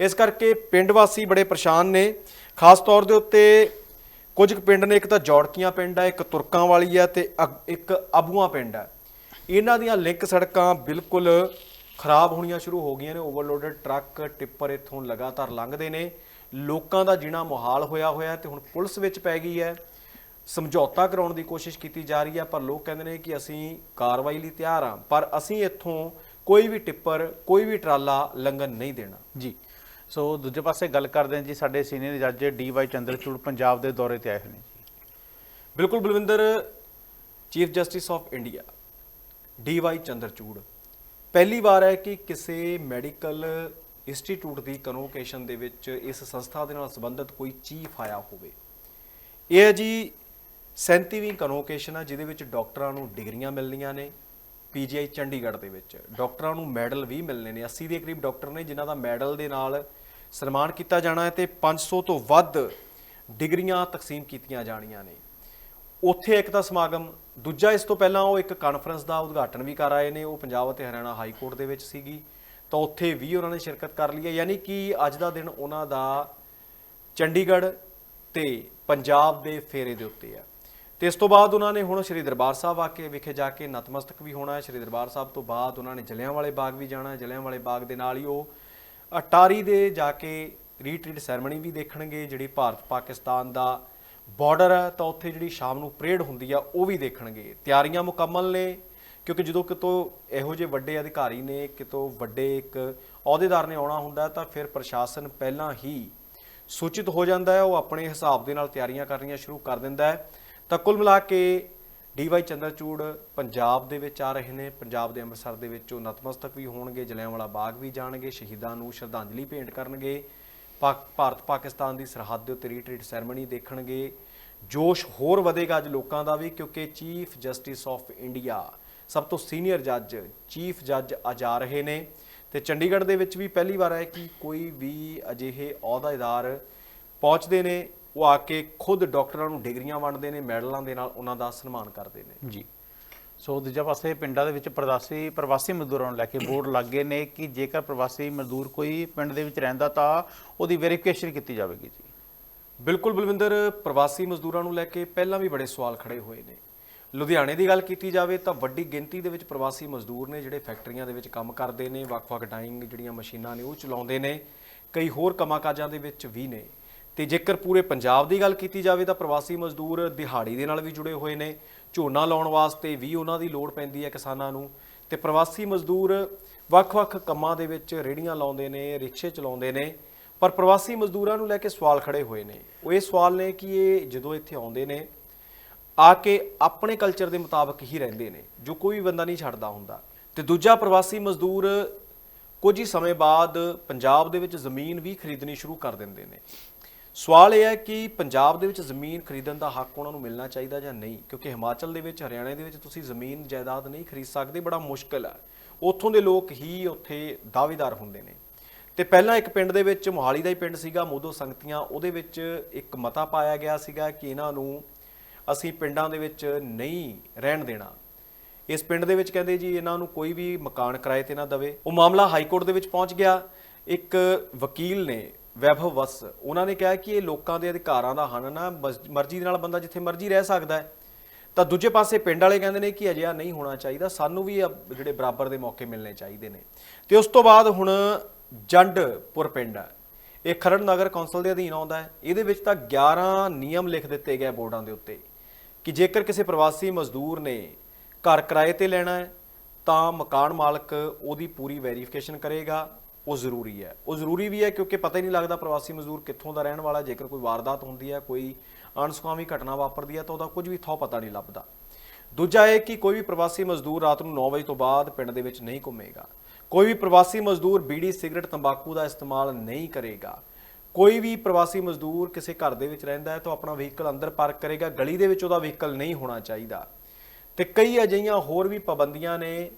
ਇਸ ਕਰਕੇ ਪਿੰਡ ਵਾਸੀ ਬੜੇ ਪਰੇਸ਼ਾਨ ਨੇ, ਖਾਸ ਤੌਰ ਦੇ ਉੱਤੇ ਕੁਝ ਕੁ ਪਿੰਡ ਨੇ, ਇੱਕ ਤਾਂ ਜੌੜਕੀਆਂ ਪਿੰਡ ਹੈ ਇੱਕ ਤੁਰਕਾਂ ਵਾਲੀ ਹੈ ਤੇ ਅਗ- ਇੱਕ ਅਬੂਆਂ ਪਿੰਡ ਹੈ ਇਹਨਾਂ ਦੀਆਂ ਲਿੰਕ ਸੜਕਾਂ ਬਿਲਕੁਲ ਖਰਾਬ ਹੋਣੀਆਂ ਸ਼ੁਰੂ ਹੋ ਗਈਆਂ ਨੇ, ਓਵਰਲੋਡਡ ਟਰੱਕ ਟਿੱਪਰ ਇੱਥੋਂ ਲਗਾਤਾਰ ਲੰਘਦੇ ਨੇ। ਲੋਕਾਂ ਦਾ ਜੀਣਾ ਮੁਹਾਲ ਹੋਇਆ ਹੋਇਆ ਹੈ ਤੇ ਹੁਣ ਪੁਲਿਸ ਵਿੱਚ ਪੈ ਗਈ ਹੈ। ਸਮਝੌਤਾ ਕਰਾਉਣ ਦੀ ਕੋਸ਼ਿਸ਼ ਕੀਤੀ ਜਾ ਰਹੀ ਹੈ ਪਰ ਲੋਕ ਕਹਿੰਦੇ ਨੇ ਕਿ ਅਸੀਂ ਕਾਰਵਾਈ ਲਈ ਤਿਆਰ ਹਾਂ ਪਰ ਅਸੀਂ ਇੱਥੋਂ ਕੋਈ ਵੀ ਟਿੱਪਰ, ਕੋਈ ਵੀ ਟਰਾਲਾ ਲੰਘਣ ਨਹੀਂ ਦੇਣਾ। ਜੀ। ਸੋ ਦੂਜੇ ਪਾਸੇ ਗੱਲ ਕਰਦੇ ਹਾਂ ਜੀ, ਸਾਡੇ ਸੀਨੀਅਰ ਜੱਜ ਡੀ ਵਾਈ ਚੰਦਰਚੂੜ ਪੰਜਾਬ ਦੇ ਦੌਰੇ ਤੇ ਆਏ ਹੋਏ ਨੇ ਬਿਲਕੁਲ Balwinder, chief justice of India, D Y Chandrachud. ਪਹਿਲੀ ਵਾਰ ਹੈ ਕਿ ਕਿਸੇ ਮੈਡੀਕਲ ਇੰਸਟੀਚਿਊਟ ਦੀ ਕਨਵੋਕੇਸ਼ਨ ਦੇ ਵਿੱਚ ਇਸ ਸੰਸਥਾ ਦੇ ਨਾਲ ਸੰਬੰਧਿਤ ਕੋਈ ਚੀਫ ਆਇਆ ਹੋਵੇ। ਇਹ ਹੈ ਜੀ 37ਵੀਂ ਕਨਵੋਕੇਸ਼ਨ ਆ, ਜਿਹਦੇ ਵਿੱਚ ਡਾਕਟਰਾਂ ਨੂੰ ਡਿਗਰੀਆਂ ਮਿਲਣੀਆਂ ਨੇ ਪੀਜੀਆਈ ਚੰਡੀਗੜ੍ਹ ਦੇ ਵਿੱਚ। ਡਾਕਟਰਾਂ ਨੂੰ ਮੈਡਲ ਵੀ ਮਿਲਣੇ ਨੇ। 80 ਦੇ ਕਰੀਬ ਡਾਕਟਰ ਨੇ, ਜਿਨ੍ਹਾਂ ਦਾ ਮੈਡਲ ਦੇ ਨਾਲ ਸਨਮਾਨ ਕੀਤਾ ਜਾਣਾ ਹੈ ਤੇ 500 ਤੋਂ ਵੱਧ ਡਿਗਰੀਆਂ ਤਕਸੀਮ ਕੀਤੀਆਂ ਜਾਣੀਆਂ ਨੇ। ਉੱਥੇ ਇੱਕ ਤਾਂ ਸਮਾਗਮ, ਦੂਜਾ ਇਸ ਤੋਂ ਪਹਿਲਾਂ ਉਹ ਇੱਕ ਕਾਨਫਰੰਸ ਦਾ ਉਦਘਾਟਨ ਵੀ ਕਰ ਆਏ ਨੇ, ਉਹ ਪੰਜਾਬ ਅਤੇ ਹਰਿਆਣਾ ਹਾਈ ਕੋਰਟ ਦੇ ਵਿੱਚ ਸੀਗੀ। ਤਾਂ ਉੱਥੇ ਵੀ ਉਹਨਾਂ ਨੇ ਸ਼ਿਰਕਤ ਕਰ ਲਈ ਹੈ, ਯਾਨੀ ਕਿ ਅੱਜ ਦਾ ਦਿਨ ਉਹਨਾਂ ਦਾ ਚੰਡੀਗੜ੍ਹ ਤੇ ਪੰਜਾਬ ਦੇ ਫੇਰੇ ਦੇ ਉੱਤੇ ਹੈ। ਤੇ ਇਸ ਤੋਂ ਬਾਅਦ ਉਹਨਾਂ ਨੇ ਹੁਣ ਸ੍ਰੀ ਦਰਬਾਰ ਸਾਹਿਬ ਆ ਕੇ ਵਿਖੇ ਜਾ ਕੇ ਨਤਮਸਤਕ ਵੀ ਹੋਣਾ ਹੈ। ਸ੍ਰੀ ਦਰਬਾਰ ਸਾਹਿਬ ਤੋਂ ਬਾਅਦ ਉਹਨਾਂ ਨੇ ਜਲਿਆਂਵਾਲੇ ਬਾਗ ਵੀ ਜਾਣਾ ਹੈ। ਜਲਿਆਂਵਾਲੇ ਬਾਗ ਦੇ ਨਾਲ ਹੀ ਉਹ ਅਟਾਰੀ ਦੇ ਜਾ ਕੇ ਰੀਟਰੀਟ ਸੈਰਮਨੀ ਵੀ ਦੇਖਣਗੇ, ਜਿਹੜੀ ਭਾਰਤ ਪਾਕਿਸਤਾਨ ਦਾ ਬਾਰਡਰ ਹੈ, ਤਾਂ ਉੱਥੇ ਜਿਹੜੀ ਸ਼ਾਮ ਨੂੰ ਪਰੇਡ ਹੁੰਦੀ ਆ, ਉਹ ਵੀ ਦੇਖਣਗੇ। ਤਿਆਰੀਆਂ ਮੁਕੰਮਲ ਨੇ, ਕਿਉਂਕਿ ਜਦੋਂ ਕਿਤੋਂ ਇਹੋ ਜਿਹੇ ਵੱਡੇ ਅਧਿਕਾਰੀ ਨੇ, ਕਿਤੋਂ ਵੱਡੇ ਇੱਕ ਅਹੁਦੇਦਾਰ ਨੇ ਆਉਣਾ ਹੁੰਦਾ, ਤਾਂ ਫਿਰ ਪ੍ਰਸ਼ਾਸਨ ਪਹਿਲਾਂ ਹੀ ਸੂਚਿਤ ਹੋ ਜਾਂਦਾ ਹੈ, ਉਹ ਆਪਣੇ ਹਿਸਾਬ ਦੇ ਨਾਲ ਤਿਆਰੀਆਂ ਕਰਨੀਆਂ ਸ਼ੁਰੂ ਕਰ ਦਿੰਦਾ ਹੈ। ਤਾਂ ਕੁੱਲ ਮਿਲਾ ਕੇ ਡੀਵਾਈ ਚੰਦਰਚੂੜ ਪੰਜਾਬ ਦੇ ਵਿੱਚ ਆ ਰਹੇ ਨੇ। ਪੰਜਾਬ ਦੇ ਅੰਮ੍ਰਿਤਸਰ ਦੇ ਵਿੱਚ ਉਹ ਨਤਮਸਤਕ ਵੀ ਹੋਣਗੇ ਜਲਿਆਂਵਾਲਾ ਬਾਗ ਵੀ ਜਾਣਗੇ, ਸ਼ਹੀਦਾਂ ਨੂੰ ਸ਼ਰਧਾਂਜਲੀ ਭੇਂਟ ਕਰਨਗੇ, ਪਾਕ, ਭਾਰਤ ਪਾਕਿਸਤਾਨ ਦੀ ਸਰਹੱਦ ਦੇ ਉੱਤੇ ਰੀਟਰੀਟ ਸੈਰਮਨੀ ਦੇਖਣਗੇ। ਜੋਸ਼ ਹੋਰ ਵਧੇਗਾ ਅੱਜ ਲੋਕਾਂ ਦਾ ਵੀ, ਕਿਉਂਕਿ ਚੀਫ ਜਸਟਿਸ ਆਫ ਇੰਡੀਆ, ਸਭ ਤੋਂ ਸੀਨੀਅਰ ਜੱਜ, ਚੀਫ ਜੱਜ ਅੱਜ ਆ ਰਹੇ ਨੇ। ਤੇ ਚੰਡੀਗੜ੍ਹ ਦੇ ਵਿੱਚ ਵੀ ਪਹਿਲੀ ਵਾਰ ਹੈ ਕਿ ਕੋਈ ਵੀ ਅਜਿਹੇ ਅਹੁਦੇਦਾਰ ਪਹੁੰਚਦੇ ਨੇ। ਉਹ ਆ ਕੇ ਖੁਦ ਡਾਕਟਰਾਂ ਨੂੰ ਡਿਗਰੀਆਂ ਵੰਡਦੇ ਨੇ ਮੈਡਲਾਂ ਦੇ ਨਾਲ ਉਹਨਾਂ ਦਾ ਸਨਮਾਨ ਕਰਦੇ ਨੇ। ਜੀ। ਸੋ ਦੂਜੇ ਪਾਸੇ ਪਿੰਡਾਂ ਦੇ ਵਿੱਚ ਪ੍ਰਵਾਸੀ ਪ੍ਰਵਾਸੀ ਮਜ਼ਦੂਰਾਂ ਨੂੰ ਲੈ ਕੇ ਬੋਰਡ ਲੱਗੇ ਨੇ ਕਿ ਜੇਕਰ ਪ੍ਰਵਾਸੀ ਮਜ਼ਦੂਰ ਕੋਈ ਪਿੰਡ ਦੇ ਵਿੱਚ ਰਹਿੰਦਾ ਤਾਂ ਉਹਦੀ ਵੈਰੀਫਿਕੇਸ਼ਨ ਕੀਤੀ ਜਾਵੇਗੀ ਜੀ। ਬਿਲਕੁਲ ਬਲਵਿੰਦਰ ਪ੍ਰਵਾਸੀ ਮਜ਼ਦੂਰਾਂ ਨੂੰ ਲੈ ਕੇ ਪਹਿਲਾਂ ਵੀ ਬੜੇ ਸਵਾਲ ਖੜੇ ਹੋਏ ਨੇ। ਲੁਧਿਆਣੇ ਦੀ ਗੱਲ ਕੀਤੀ ਜਾਵੇ ਤਾਂ ਵੱਡੀ ਗਿਣਤੀ ਦੇ ਵਿੱਚ ਪ੍ਰਵਾਸੀ ਮਜ਼ਦੂਰ ਨੇ ਜਿਹੜੇ ਫੈਕਟਰੀਆਂ ਦੇ ਵਿੱਚ ਕੰਮ ਕਰਦੇ ਨੇ ਵੱਖ-ਵੱਖ ਡਾਈਂਗ ਜਿਹੜੀਆਂ ਮਸ਼ੀਨਾਂ ਨੇ ਉਹ ਚਲਾਉਂਦੇ ਨੇ। ਕਈ ਹੋਰ ਕੰਮਾਂ ਕਾਜਾਂ ਦੇ ਵਿੱਚ ਵੀ ਨੇ। ਤੇ ਜੇਕਰ ਪੂਰੇ ਪੰਜਾਬ ਦੀ ਗੱਲ ਕੀਤੀ ਜਾਵੇ ਤਾਂ ਪ੍ਰਵਾਸੀ ਮਜ਼ਦੂਰ ਦਿਹਾੜੀ ਦੇ ਨਾਲ ਵੀ ਜੁੜੇ ਹੋਏ ਨੇ। ਝੋਨਾ ਲਾਉਣ ਵਾਸਤੇ ਵੀ ਉਹਨਾਂ ਦੀ ਲੋੜ ਪੈਂਦੀ ਹੈ ਕਿਸਾਨਾਂ ਨੂੰ। ਤੇ ਪ੍ਰਵਾਸੀ ਮਜ਼ਦੂਰ ਵੱਖ-ਵੱਖ ਕੰਮਾਂ ਦੇ ਵਿੱਚ ਰੇੜੀਆਂ ਲਾਉਂਦੇ ਨੇ, ਰਿਕਸ਼ੇ ਚਲਾਉਂਦੇ ਨੇ, ਪਰ ਪ੍ਰਵਾਸੀ ਮਜ਼ਦੂਰਾਂ ਨੂੰ ਲੈ ਕੇ ਸਵਾਲ ਖੜੇ ਹੋਏ ਨੇ। ਉਹ ਇਹ ਸਵਾਲ ਨੇ ਕਿ ਇਹ ਜਦੋਂ ਇੱਥੇ ਆਉਂਦੇ ਨੇ, ਆ ਕੇ ਆਪਣੇ ਕਲਚਰ ਦੇ ਮੁਤਾਬਕ ਹੀ ਰਹਿੰਦੇ ਨੇ, ਜੋ ਕੋਈ ਬੰਦਾ ਨਹੀਂ ਛੱਡਦਾ ਹੁੰਦਾ। ਤੇ ਦੂਜਾ, ਪ੍ਰਵਾਸੀ ਮਜ਼ਦੂਰ ਕੁਝ ਹੀ ਸਮੇਂ ਬਾਅਦ ਪੰਜਾਬ ਦੇ ਵਿੱਚ ਜ਼ਮੀਨ ਵੀ ਖਰੀਦਣੀ ਸ਼ੁਰੂ ਕਰ ਦਿੰਦੇ ਨੇ। ਸਵਾਲ ਇਹ ਹੈ ਕਿ ਪੰਜਾਬ ਦੇ ਵਿੱਚ ਜ਼ਮੀਨ ਖਰੀਦਣ ਦਾ ਹੱਕ ਉਹਨਾਂ ਨੂੰ ਮਿਲਣਾ ਚਾਹੀਦਾ ਜਾਂ ਨਹੀਂ? ਕਿਉਂਕਿ ਹਿਮਾਚਲ ਦੇ ਵਿੱਚ, ਹਰਿਆਣਾ ਦੇ ਵਿੱਚ ਤੁਸੀਂ ਜ਼ਮੀਨ ਜਾਇਦਾਦ ਨਹੀਂ ਖਰੀਦ ਸਕਦੇ, ਬੜਾ ਮੁਸ਼ਕਲ ਹੈ। ਉੱਥੋਂ ਦੇ ਲੋਕ ਹੀ ਉੱਥੇ ਦਾਅਵੇਦਾਰ ਹੁੰਦੇ ਨੇ। ਤੇ ਪਹਿਲਾਂ ਇੱਕ ਪਿੰਡ ਦੇ ਵਿੱਚ, ਮੋਹਾਲੀ ਦਾ ਹੀ ਪਿੰਡ ਸੀਗਾ, ਮੋਦੋ ਸੰਗਤੀਆਂ, ਉਹਦੇ ਵਿੱਚ ਇੱਕ ਮਤਾ ਪਾਇਆ ਗਿਆ ਸੀਗਾ ਕਿ ਇਹਨਾਂ ਨੂੰ ਅਸੀਂ ਪਿੰਡਾਂ ਦੇ ਵਿੱਚ ਨਹੀਂ ਰਹਿਣ ਦੇਣਾ। ਇਸ ਪਿੰਡ ਦੇ ਵਿੱਚ ਕਹਿੰਦੇ ਜੀ, ਇਹਨਾਂ ਨੂੰ ਕੋਈ ਵੀ ਮਕਾਨ ਕਿਰਾਏ ਤੇ ਨਾ ਦਵੇ। ਉਹ ਮਾਮਲਾ ਹਾਈ ਕੋਰਟ ਦੇ ਵਿੱਚ ਪਹੁੰਚ ਗਿਆ। ਇੱਕ ਵਕੀਲ ਨੇ ਵੈਭਵ ਵਸ। ਉਹਨਾਂ ਨੇ ਕਿਹਾ ਕਿ ਇਹ ਲੋਕਾਂ ਦੇ ਅਧਿਕਾਰਾਂ ਦਾ ਹਨਨ ਆ। ਮਰਜ਼- ਮਰਜ਼ੀ ਦੇ ਨਾਲ ਬੰਦਾ ਜਿੱਥੇ ਮਰਜ਼ੀ ਰਹਿ ਸਕਦਾ ਹੈ। ਤਾਂ ਦੂਜੇ ਪਾਸੇ ਪਿੰਡ ਵਾਲੇ ਕਹਿੰਦੇ ਨੇ ਕਿ ਅਜਿਹਾ ਨਹੀਂ ਹੋਣਾ ਚਾਹੀਦਾ। ਸਾਨੂੰ ਵੀ ਅ ਜਿਹੜੇ ਬਰਾਬਰ ਦੇ ਮੌਕੇ ਮਿਲਣੇ ਚਾਹੀਦੇ ਨੇ। ਤੇ ਉਸ ਤੋਂ ਬਾਅਦ ਹੁਣ ਜੰਡਪੁਰ ਪਿੰਡ ਹੈ ਇਹ ਖਰੜ ਨਗਰ ਕੌਂਸਲ ਦੇ ਅਧੀਨ ਆਉਂਦਾ ਹੈ। ਇਹਦੇ ਵਿੱਚ ਤਾਂ 11 ਨਿਯਮ ਲਿਖ ਦਿੱਤੇ ਗਏ ਬੋਰਡਾਂ ਦੇ ਉੱਤੇ ਕਿ ਜੇਕਰ ਕਿਸੇ ਪ੍ਰਵਾਸੀ ਮਜ਼ਦੂਰ ਨੇ ਘਰ ਕਿਰਾਏ ਤੇ ਲੈਣਾ ਹੈ, ਤਾਂ ਮਕਾਨ ਮਾਲਕ ਉਹਦੀ ਪੂਰੀ ਵੈਰੀਫਿਕੇਸ਼ਨ ਕਰੇਗਾ। ਉਹ ਜ਼ਰੂਰੀ ਹੈ। ਉਹ ਜ਼ਰੂਰੀ ਵੀ ਹੈ ਕਿਉਂਕਿ ਪਤਾ ਹੀ ਨਹੀਂ ਲੱਗਦਾ ਪ੍ਰਵਾਸੀ ਮਜ਼ਦੂਰ ਕਿੱਥੋਂ ਦਾ ਰਹਿਣ ਵਾਲਾ ਜੇਕਰ ਕੋਈ ਵਾਰਦਾਤ ਹੁੰਦੀ ਹੈ, ਕੋਈ ਅਣਸੁਖਾਵੀ ਘਟਨਾ ਵਾਪਰਦੀ ਹੈ ਤਾਂ ਉਹਦਾ ਕੁਝ ਵੀ ਥੋ ਪਤਾ ਨਹੀਂ ਲੱਭਦਾ। ਦੂਜਾ ਇਹ ਕਿ ਕੋਈ ਵੀ ਪ੍ਰਵਾਸੀ ਮਜ਼ਦੂਰ ਰਾਤ ਨੂੰ 9 ਵਜੇ ਤੋਂ ਬਾਅਦ ਪਿੰਡ ਦੇ ਵਿੱਚ ਨਹੀਂ ਘੁੰਮੇਗਾ। ਕੋਈ ਵੀ ਪ੍ਰਵਾਸੀ ਮਜ਼ਦੂਰ ਬੀੜੀ, ਸਿਗਰਟ, ਤੰਬਾਕੂ ਦਾ ਇਸਤੇਮਾਲ ਨਹੀਂ ਕਰੇਗਾ। ਕੋਈ ਵੀ ਪ੍ਰਵਾਸੀ ਮਜ਼ਦੂਰ ਕਿਸੇ ਘਰ ਦੇ ਵਿੱਚ ਰਹਿੰਦਾ ਹੈ ਤਾਂ ਆਪਣਾ ਵਹੀਕਲ ਅੰਦਰ ਪਾਰਕ ਕਰੇਗਾ। ਗਲੀ ਦੇ ਵਿੱਚ ਉਹਦਾ ਵਹੀਕਲ ਨਹੀਂ ਹੋਣਾ ਚਾਹੀਦਾ। ਤੇ ਕਈ ਅਜਿਹੀਆਂ ਹੋਰ ਵੀ ਪਾਬੰਦੀਆਂ ਨੇ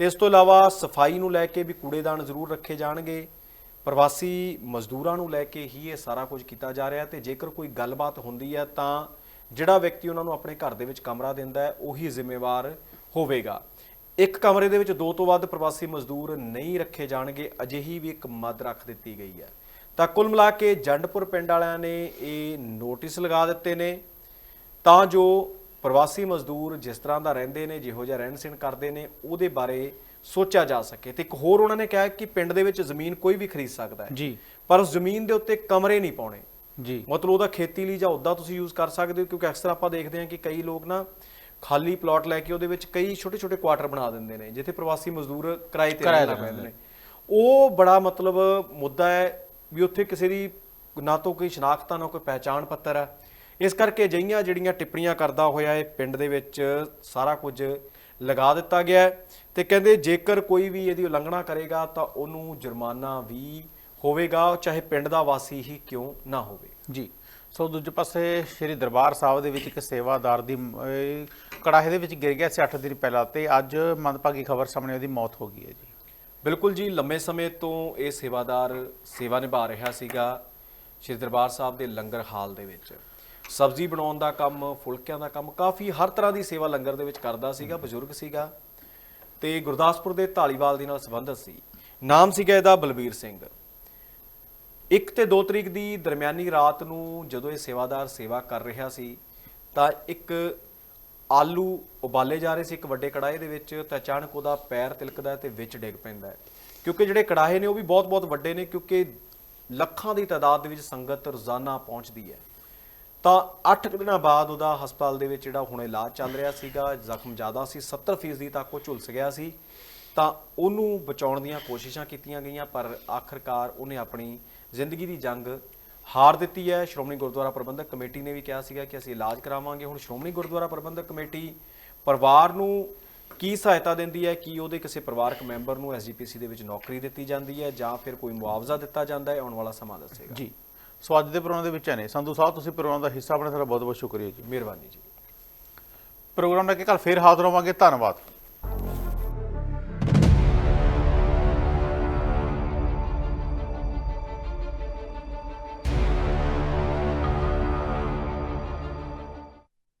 ਤੇ ਇਸ ਤੋਂ ਇਲਾਵਾ ਸਫ਼ਾਈ ਨੂੰ ਲੈ ਕੇ ਵੀ ਕੂੜੇਦਾਨ ਜ਼ਰੂਰ ਰੱਖੇ ਜਾਣਗੇ। ਪ੍ਰਵਾਸੀ ਮਜ਼ਦੂਰਾਂ ਨੂੰ ਲੈ ਕੇ ਹੀ ਇਹ ਸਾਰਾ ਕੁਝ ਕੀਤਾ ਜਾ ਰਿਹਾ ਤੇ ਜੇਕਰ ਕੋਈ ਗੱਲਬਾਤ ਹੁੰਦੀ ਹੈ ਤਾਂ ਜਿਹੜਾ ਵਿਅਕਤੀ ਉਹਨਾਂ ਨੂੰ ਆਪਣੇ ਘਰ ਦੇ ਵਿੱਚ ਕਮਰਾ ਦਿੰਦਾ ਹੈ, ਉਹੀ ਜ਼ਿੰਮੇਵਾਰ ਹੋਵੇਗਾ। ਇੱਕ ਕਮਰੇ ਦੇ ਵਿੱਚ ਦੋ ਤੋਂ ਵੱਧ ਪ੍ਰਵਾਸੀ ਮਜ਼ਦੂਰ ਨਹੀਂ ਰੱਖੇ ਜਾਣਗੇ, ਅਜਿਹੀ ਵੀ ਇੱਕ ਮੱਦ ਰੱਖ ਦਿੱਤੀ ਗਈ ਹੈ। ਤਾਂ ਕੁੱਲ ਮਿਲਾ ਕੇ ਜੰਡਪੁਰ ਪਿੰਡ ਵਾਲਿਆਂ ਨੇ ਇਹ ਨੋਟਿਸ ਲਗਾ ਦਿੱਤੇ ਨੇ। ਤਾਂ ਜੋ ਪ੍ਰਵਾਸੀ ਮਜ਼ਦੂਰ ਜਿਸ ਤਰ੍ਹਾਂ ਦਾ ਰਹਿੰਦੇ ਨੇ ਜਿਹੋ ਜਿਹਾ ਰਹਿਣ ਸਹਿਣ ਕਰਦੇ ਨੇ ਉਹਦੇ ਬਾਰੇ ਸੋਚਿਆ ਜਾ ਸਕੇ। ਤੇ ਇੱਕ ਹੋਰ ਉਹਨਾਂ ਨੇ ਕਿਹਾ ਕਿ ਪਿੰਡ ਦੇ ਵਿੱਚ ਜ਼ਮੀਨ ਕੋਈ ਵੀ ਖਰੀਦ ਸਕਦਾ ਹੈ। ਜੀ। ਪਰ ਉਸ ਜ਼ਮੀਨ ਦੇ ਉੱਤੇ ਕਮਰੇ ਨਹੀਂ ਪਾਉਣੇ। ਜੀ। ਮਤਲਬ ਉਹਦਾ ਖੇਤੀ ਲਈ ਜਾਂ ਉੱਦਾਂ ਤੁਸੀਂ ਯੂਜ਼ ਕਰ ਸਕਦੇ ਹੋ ਕਿਉਂਕਿ ਅਕਸਰ ਆਪਾਂ ਦੇਖਦੇ ਹਾਂ ਕਿ ਕਈ ਲੋਕ ਨਾ ਖਾਲੀ ਪਲਾਟ ਲੈ ਕੇ ਉਹਦੇ ਵਿੱਚ ਕਈ ਛੋਟੇ ਛੋਟੇ ਕੁਆਟਰ ਬਣਾ ਦਿੰਦੇ ਨੇ ਜਿੱਥੇ ਪ੍ਰਵਾਸੀ ਮਜ਼ਦੂਰ ਕਿਰਾਏ ਤੇ ਰਹਿਣ ਪੈਂਦੇ ਨੇ। ਉਹ ਬੜਾ ਮਤਲਬ ਮੁੱਦਾ ਹੈ ਵੀ ਉੱਥੇ ਕਿਸੇ ਦੀ ਨਾ ਤੋਂ ਕੋਈ ਸ਼ਨਾਖਤ ਨਾ ਕੋਈ ਪਹਿਚਾਣ ਪੱਤਰ ਹੈ ਇਸ ਕਰਕੇ ਅਜਿਹੀਆਂ ਜਿਹੜੀਆਂ ਟਿੱਪਣੀਆਂ ਕਰਦਾ ਹੋਇਆ ਇਹ ਪਿੰਡ ਦੇ ਵਿੱਚ ਸਾਰਾ ਕੁਝ ਲਗਾ ਦਿੱਤਾ ਗਿਆ ਹੈ ਤੇ ਕਹਿੰਦੇ ਜੇਕਰ ਕੋਈ ਵੀ ਇਹਦੀ ਉਲੰਘਣਾ ਕਰੇਗਾ ਤਾਂ ਉਹਨੂੰ ਜੁਰਮਾਨਾ ਵੀ ਹੋਵੇਗਾ ਚਾਹੇ ਪਿੰਡ ਦਾ ਵਾਸੀ ਹੀ ਕਿਉਂ ਨਾ ਹੋਵੇ। ਜੀ। ਸੋ ਦੂਜੇ ਪਾਸੇ ਸ਼੍ਰੀ ਦਰਬਾਰ ਸਾਹਿਬ ਦੇ ਵਿੱਚ ਇੱਕ ਸੇਵਾਦਾਰ ਦੀ ਕੜਾਹੇ ਦੇ ਵਿੱਚ ਗਿਰ ਗਿਆ ਸੀ 8 ਦਿਨ ਪਹਿਲਾਂ ਤੇ ਅੱਜ ਮੰਦਭਾਗੀ ਖਬਰ ਸਾਹਮਣੇ ਉਹਦੀ ਮੌਤ ਹੋ ਗਈ ਹੈ ਜੀ। ਬਿਲਕੁਲ ਜੀ ਲੰਮੇ ਸਮੇਂ ਤੋਂ ਇਹ ਸੇਵਾਦਾਰ ਸੇਵਾ ਨਿਭਾ ਰਿਹਾ ਸੀਗਾ ਸ਼੍ਰੀ ਦਰਬਾਰ ਸਾਹਿਬ ਦੇ ਲੰਗਰ ਹਾਲ ਦੇ ਵਿੱਚ। ਸਬਜ਼ੀ ਬਣਾਉਣ ਦਾ ਕੰਮ, ਫੁਲਕਿਆਂ ਦਾ ਕੰਮ, ਕਾਫੀ ਹਰ ਤਰ੍ਹਾਂ ਦੀ ਸੇਵਾ ਲੰਗਰ ਦੇ ਵਿੱਚ ਕਰਦਾ ਸੀਗਾ, ਬਜ਼ੁਰਗ ਸੀਗਾ। ਤੇ ਗੁਰਦਾਸਪੁਰ ਦੇ ਢਾਲੀਵਾਲ ਦੇ ਨਾਲ ਸੰਬੰਧਿਤ ਸੀ। ਨਾਮ ਸੀਗਾ ਇਹਦਾ ਬਲਬੀਰ ਸਿੰਘ। 1 ਤੇ 2 ਤਰੀਕ ਦੀ ਦਰਮਿਆਨੀ ਰਾਤ ਨੂੰ ਜਦੋਂ ਇਹ ਸੇਵਾਦਾਰ ਸੇਵਾ ਕਰ ਰਿਹਾ ਸੀ, ਤਾਂ ਇੱਕ ਆਲੂ ਉਬਾਲੇ ਜਾ ਰਹੇ ਸੀ, ਇੱਕ ਵੱਡੇ ਕੜਾਏ ਦੇ ਵਿੱਚ, ਤਾਂ ਅਚਾਨਕ ਉਹਦਾ ਪੈਰ ਤਿਲਕਦਾ ਹੈ ਤੇ ਵਿੱਚ ਡਿੱਗ ਪੈਂਦਾ ਕਿਉਂਕਿ ਜਿਹੜੇ ਕੜਾਹੇ ਨੇ ਉਹ ਵੀ ਬਹੁਤ-ਬਹੁਤ ਵੱਡੇ ਨੇ, ਕਿਉਂਕਿ ਲੱਖਾਂ ਦੀ ਤਾਦਾਦ ਦੇ ਵਿੱਚ ਸੰਗਤ ਰੋਜ਼ਾਨਾ ਪਹੁੰਚਦੀ ਹੈ। ਤਾਂ 8 ਦਿਨਾਂ ਬਾਅਦ ਉਹਦਾ ਹਸਪਤਾਲ ਦੇ ਵਿੱਚ ਜਿਹੜਾ ਹੁਣ ਇਲਾਜ ਚੱਲ ਰਿਹਾ ਸੀਗਾ, ਜ਼ਖਮ ਜ਼ਿਆਦਾ ਸੀ 70% ਤੱਕ ਉਹ ਝੁਲਸ ਗਿਆ ਸੀ। ਤਾਂ ਉਹਨੂੰ ਬਚਾਉਣ ਦੀਆਂ ਕੋਸ਼ਿਸ਼ਾਂ ਕੀਤੀਆਂ ਗਈਆਂ, ਪਰ ਆਖਰਕਾਰ ਉਹਨੇ ਆਪਣੀ ਜ਼ਿੰਦਗੀ ਦੀ ਜੰਗ ਹਾਰ ਦਿੱਤੀ ਹੈ। ਸ਼੍ਰੋਮਣੀ ਗੁਰਦੁਆਰਾ ਪ੍ਰਬੰਧਕ ਕਮੇਟੀ ਨੇ ਵੀ ਕਿਹਾ ਸੀਗਾ ਕਿ ਅਸੀਂ ਇਲਾਜ ਕਰਾਵਾਂਗੇ। ਹੁਣ ਸ਼੍ਰੋਮਣੀ ਗੁਰਦੁਆਰਾ ਪ੍ਰਬੰਧਕ ਕਮੇਟੀ ਪਰਿਵਾਰ ਨੂੰ ਕੀ ਸਹਾਇਤਾ ਦਿੰਦੀ ਹੈ, ਕੀ ਉਹਦੇ ਕਿਸੇ ਪਰਿਵਾਰਕ ਮੈਂਬਰ ਨੂੰ ਐਸਜੀਪੀਸੀ ਦੇ ਵਿੱਚ ਨੌਕਰੀ ਦਿੱਤੀ ਜਾਂਦੀ ਹੈ ਜਾਂ ਫਿਰ ਕੋਈ ਮੁਆਵਜ਼ਾ ਦਿੱਤਾ ਜਾਂਦਾ ਹੈ, ਆਉਣ ਵਾਲਾ ਸਮਾਂ ਦੱਸੇਗਾ। ਜੀ। ਸੋ ਅੱਜ ਦੇ ਪ੍ਰੋਗਰਾਮ ਦੇ ਵਿੱਚ ਨੇ। ਸੰਧੂ ਸਾਹਿਬ, ਤੁਸੀਂ ਪ੍ਰੋਗਰਾਮ ਦਾ ਹਿੱਸਾ ਬਣੇ, ਤੁਹਾਡਾ ਬਹੁਤ ਬਹੁਤ ਸ਼ੁਕਰੀਆ ਜੀ। ਮਿਹਰਬਾਨੀ ਜੀ। ਪ੍ਰੋਗਰਾਮ ਲੈ ਕੇ ਕੱਲ ਫੇਰ ਹਾਜ਼ਰ ਹੋਵਾਂਗੇ। ਧੰਨਵਾਦ।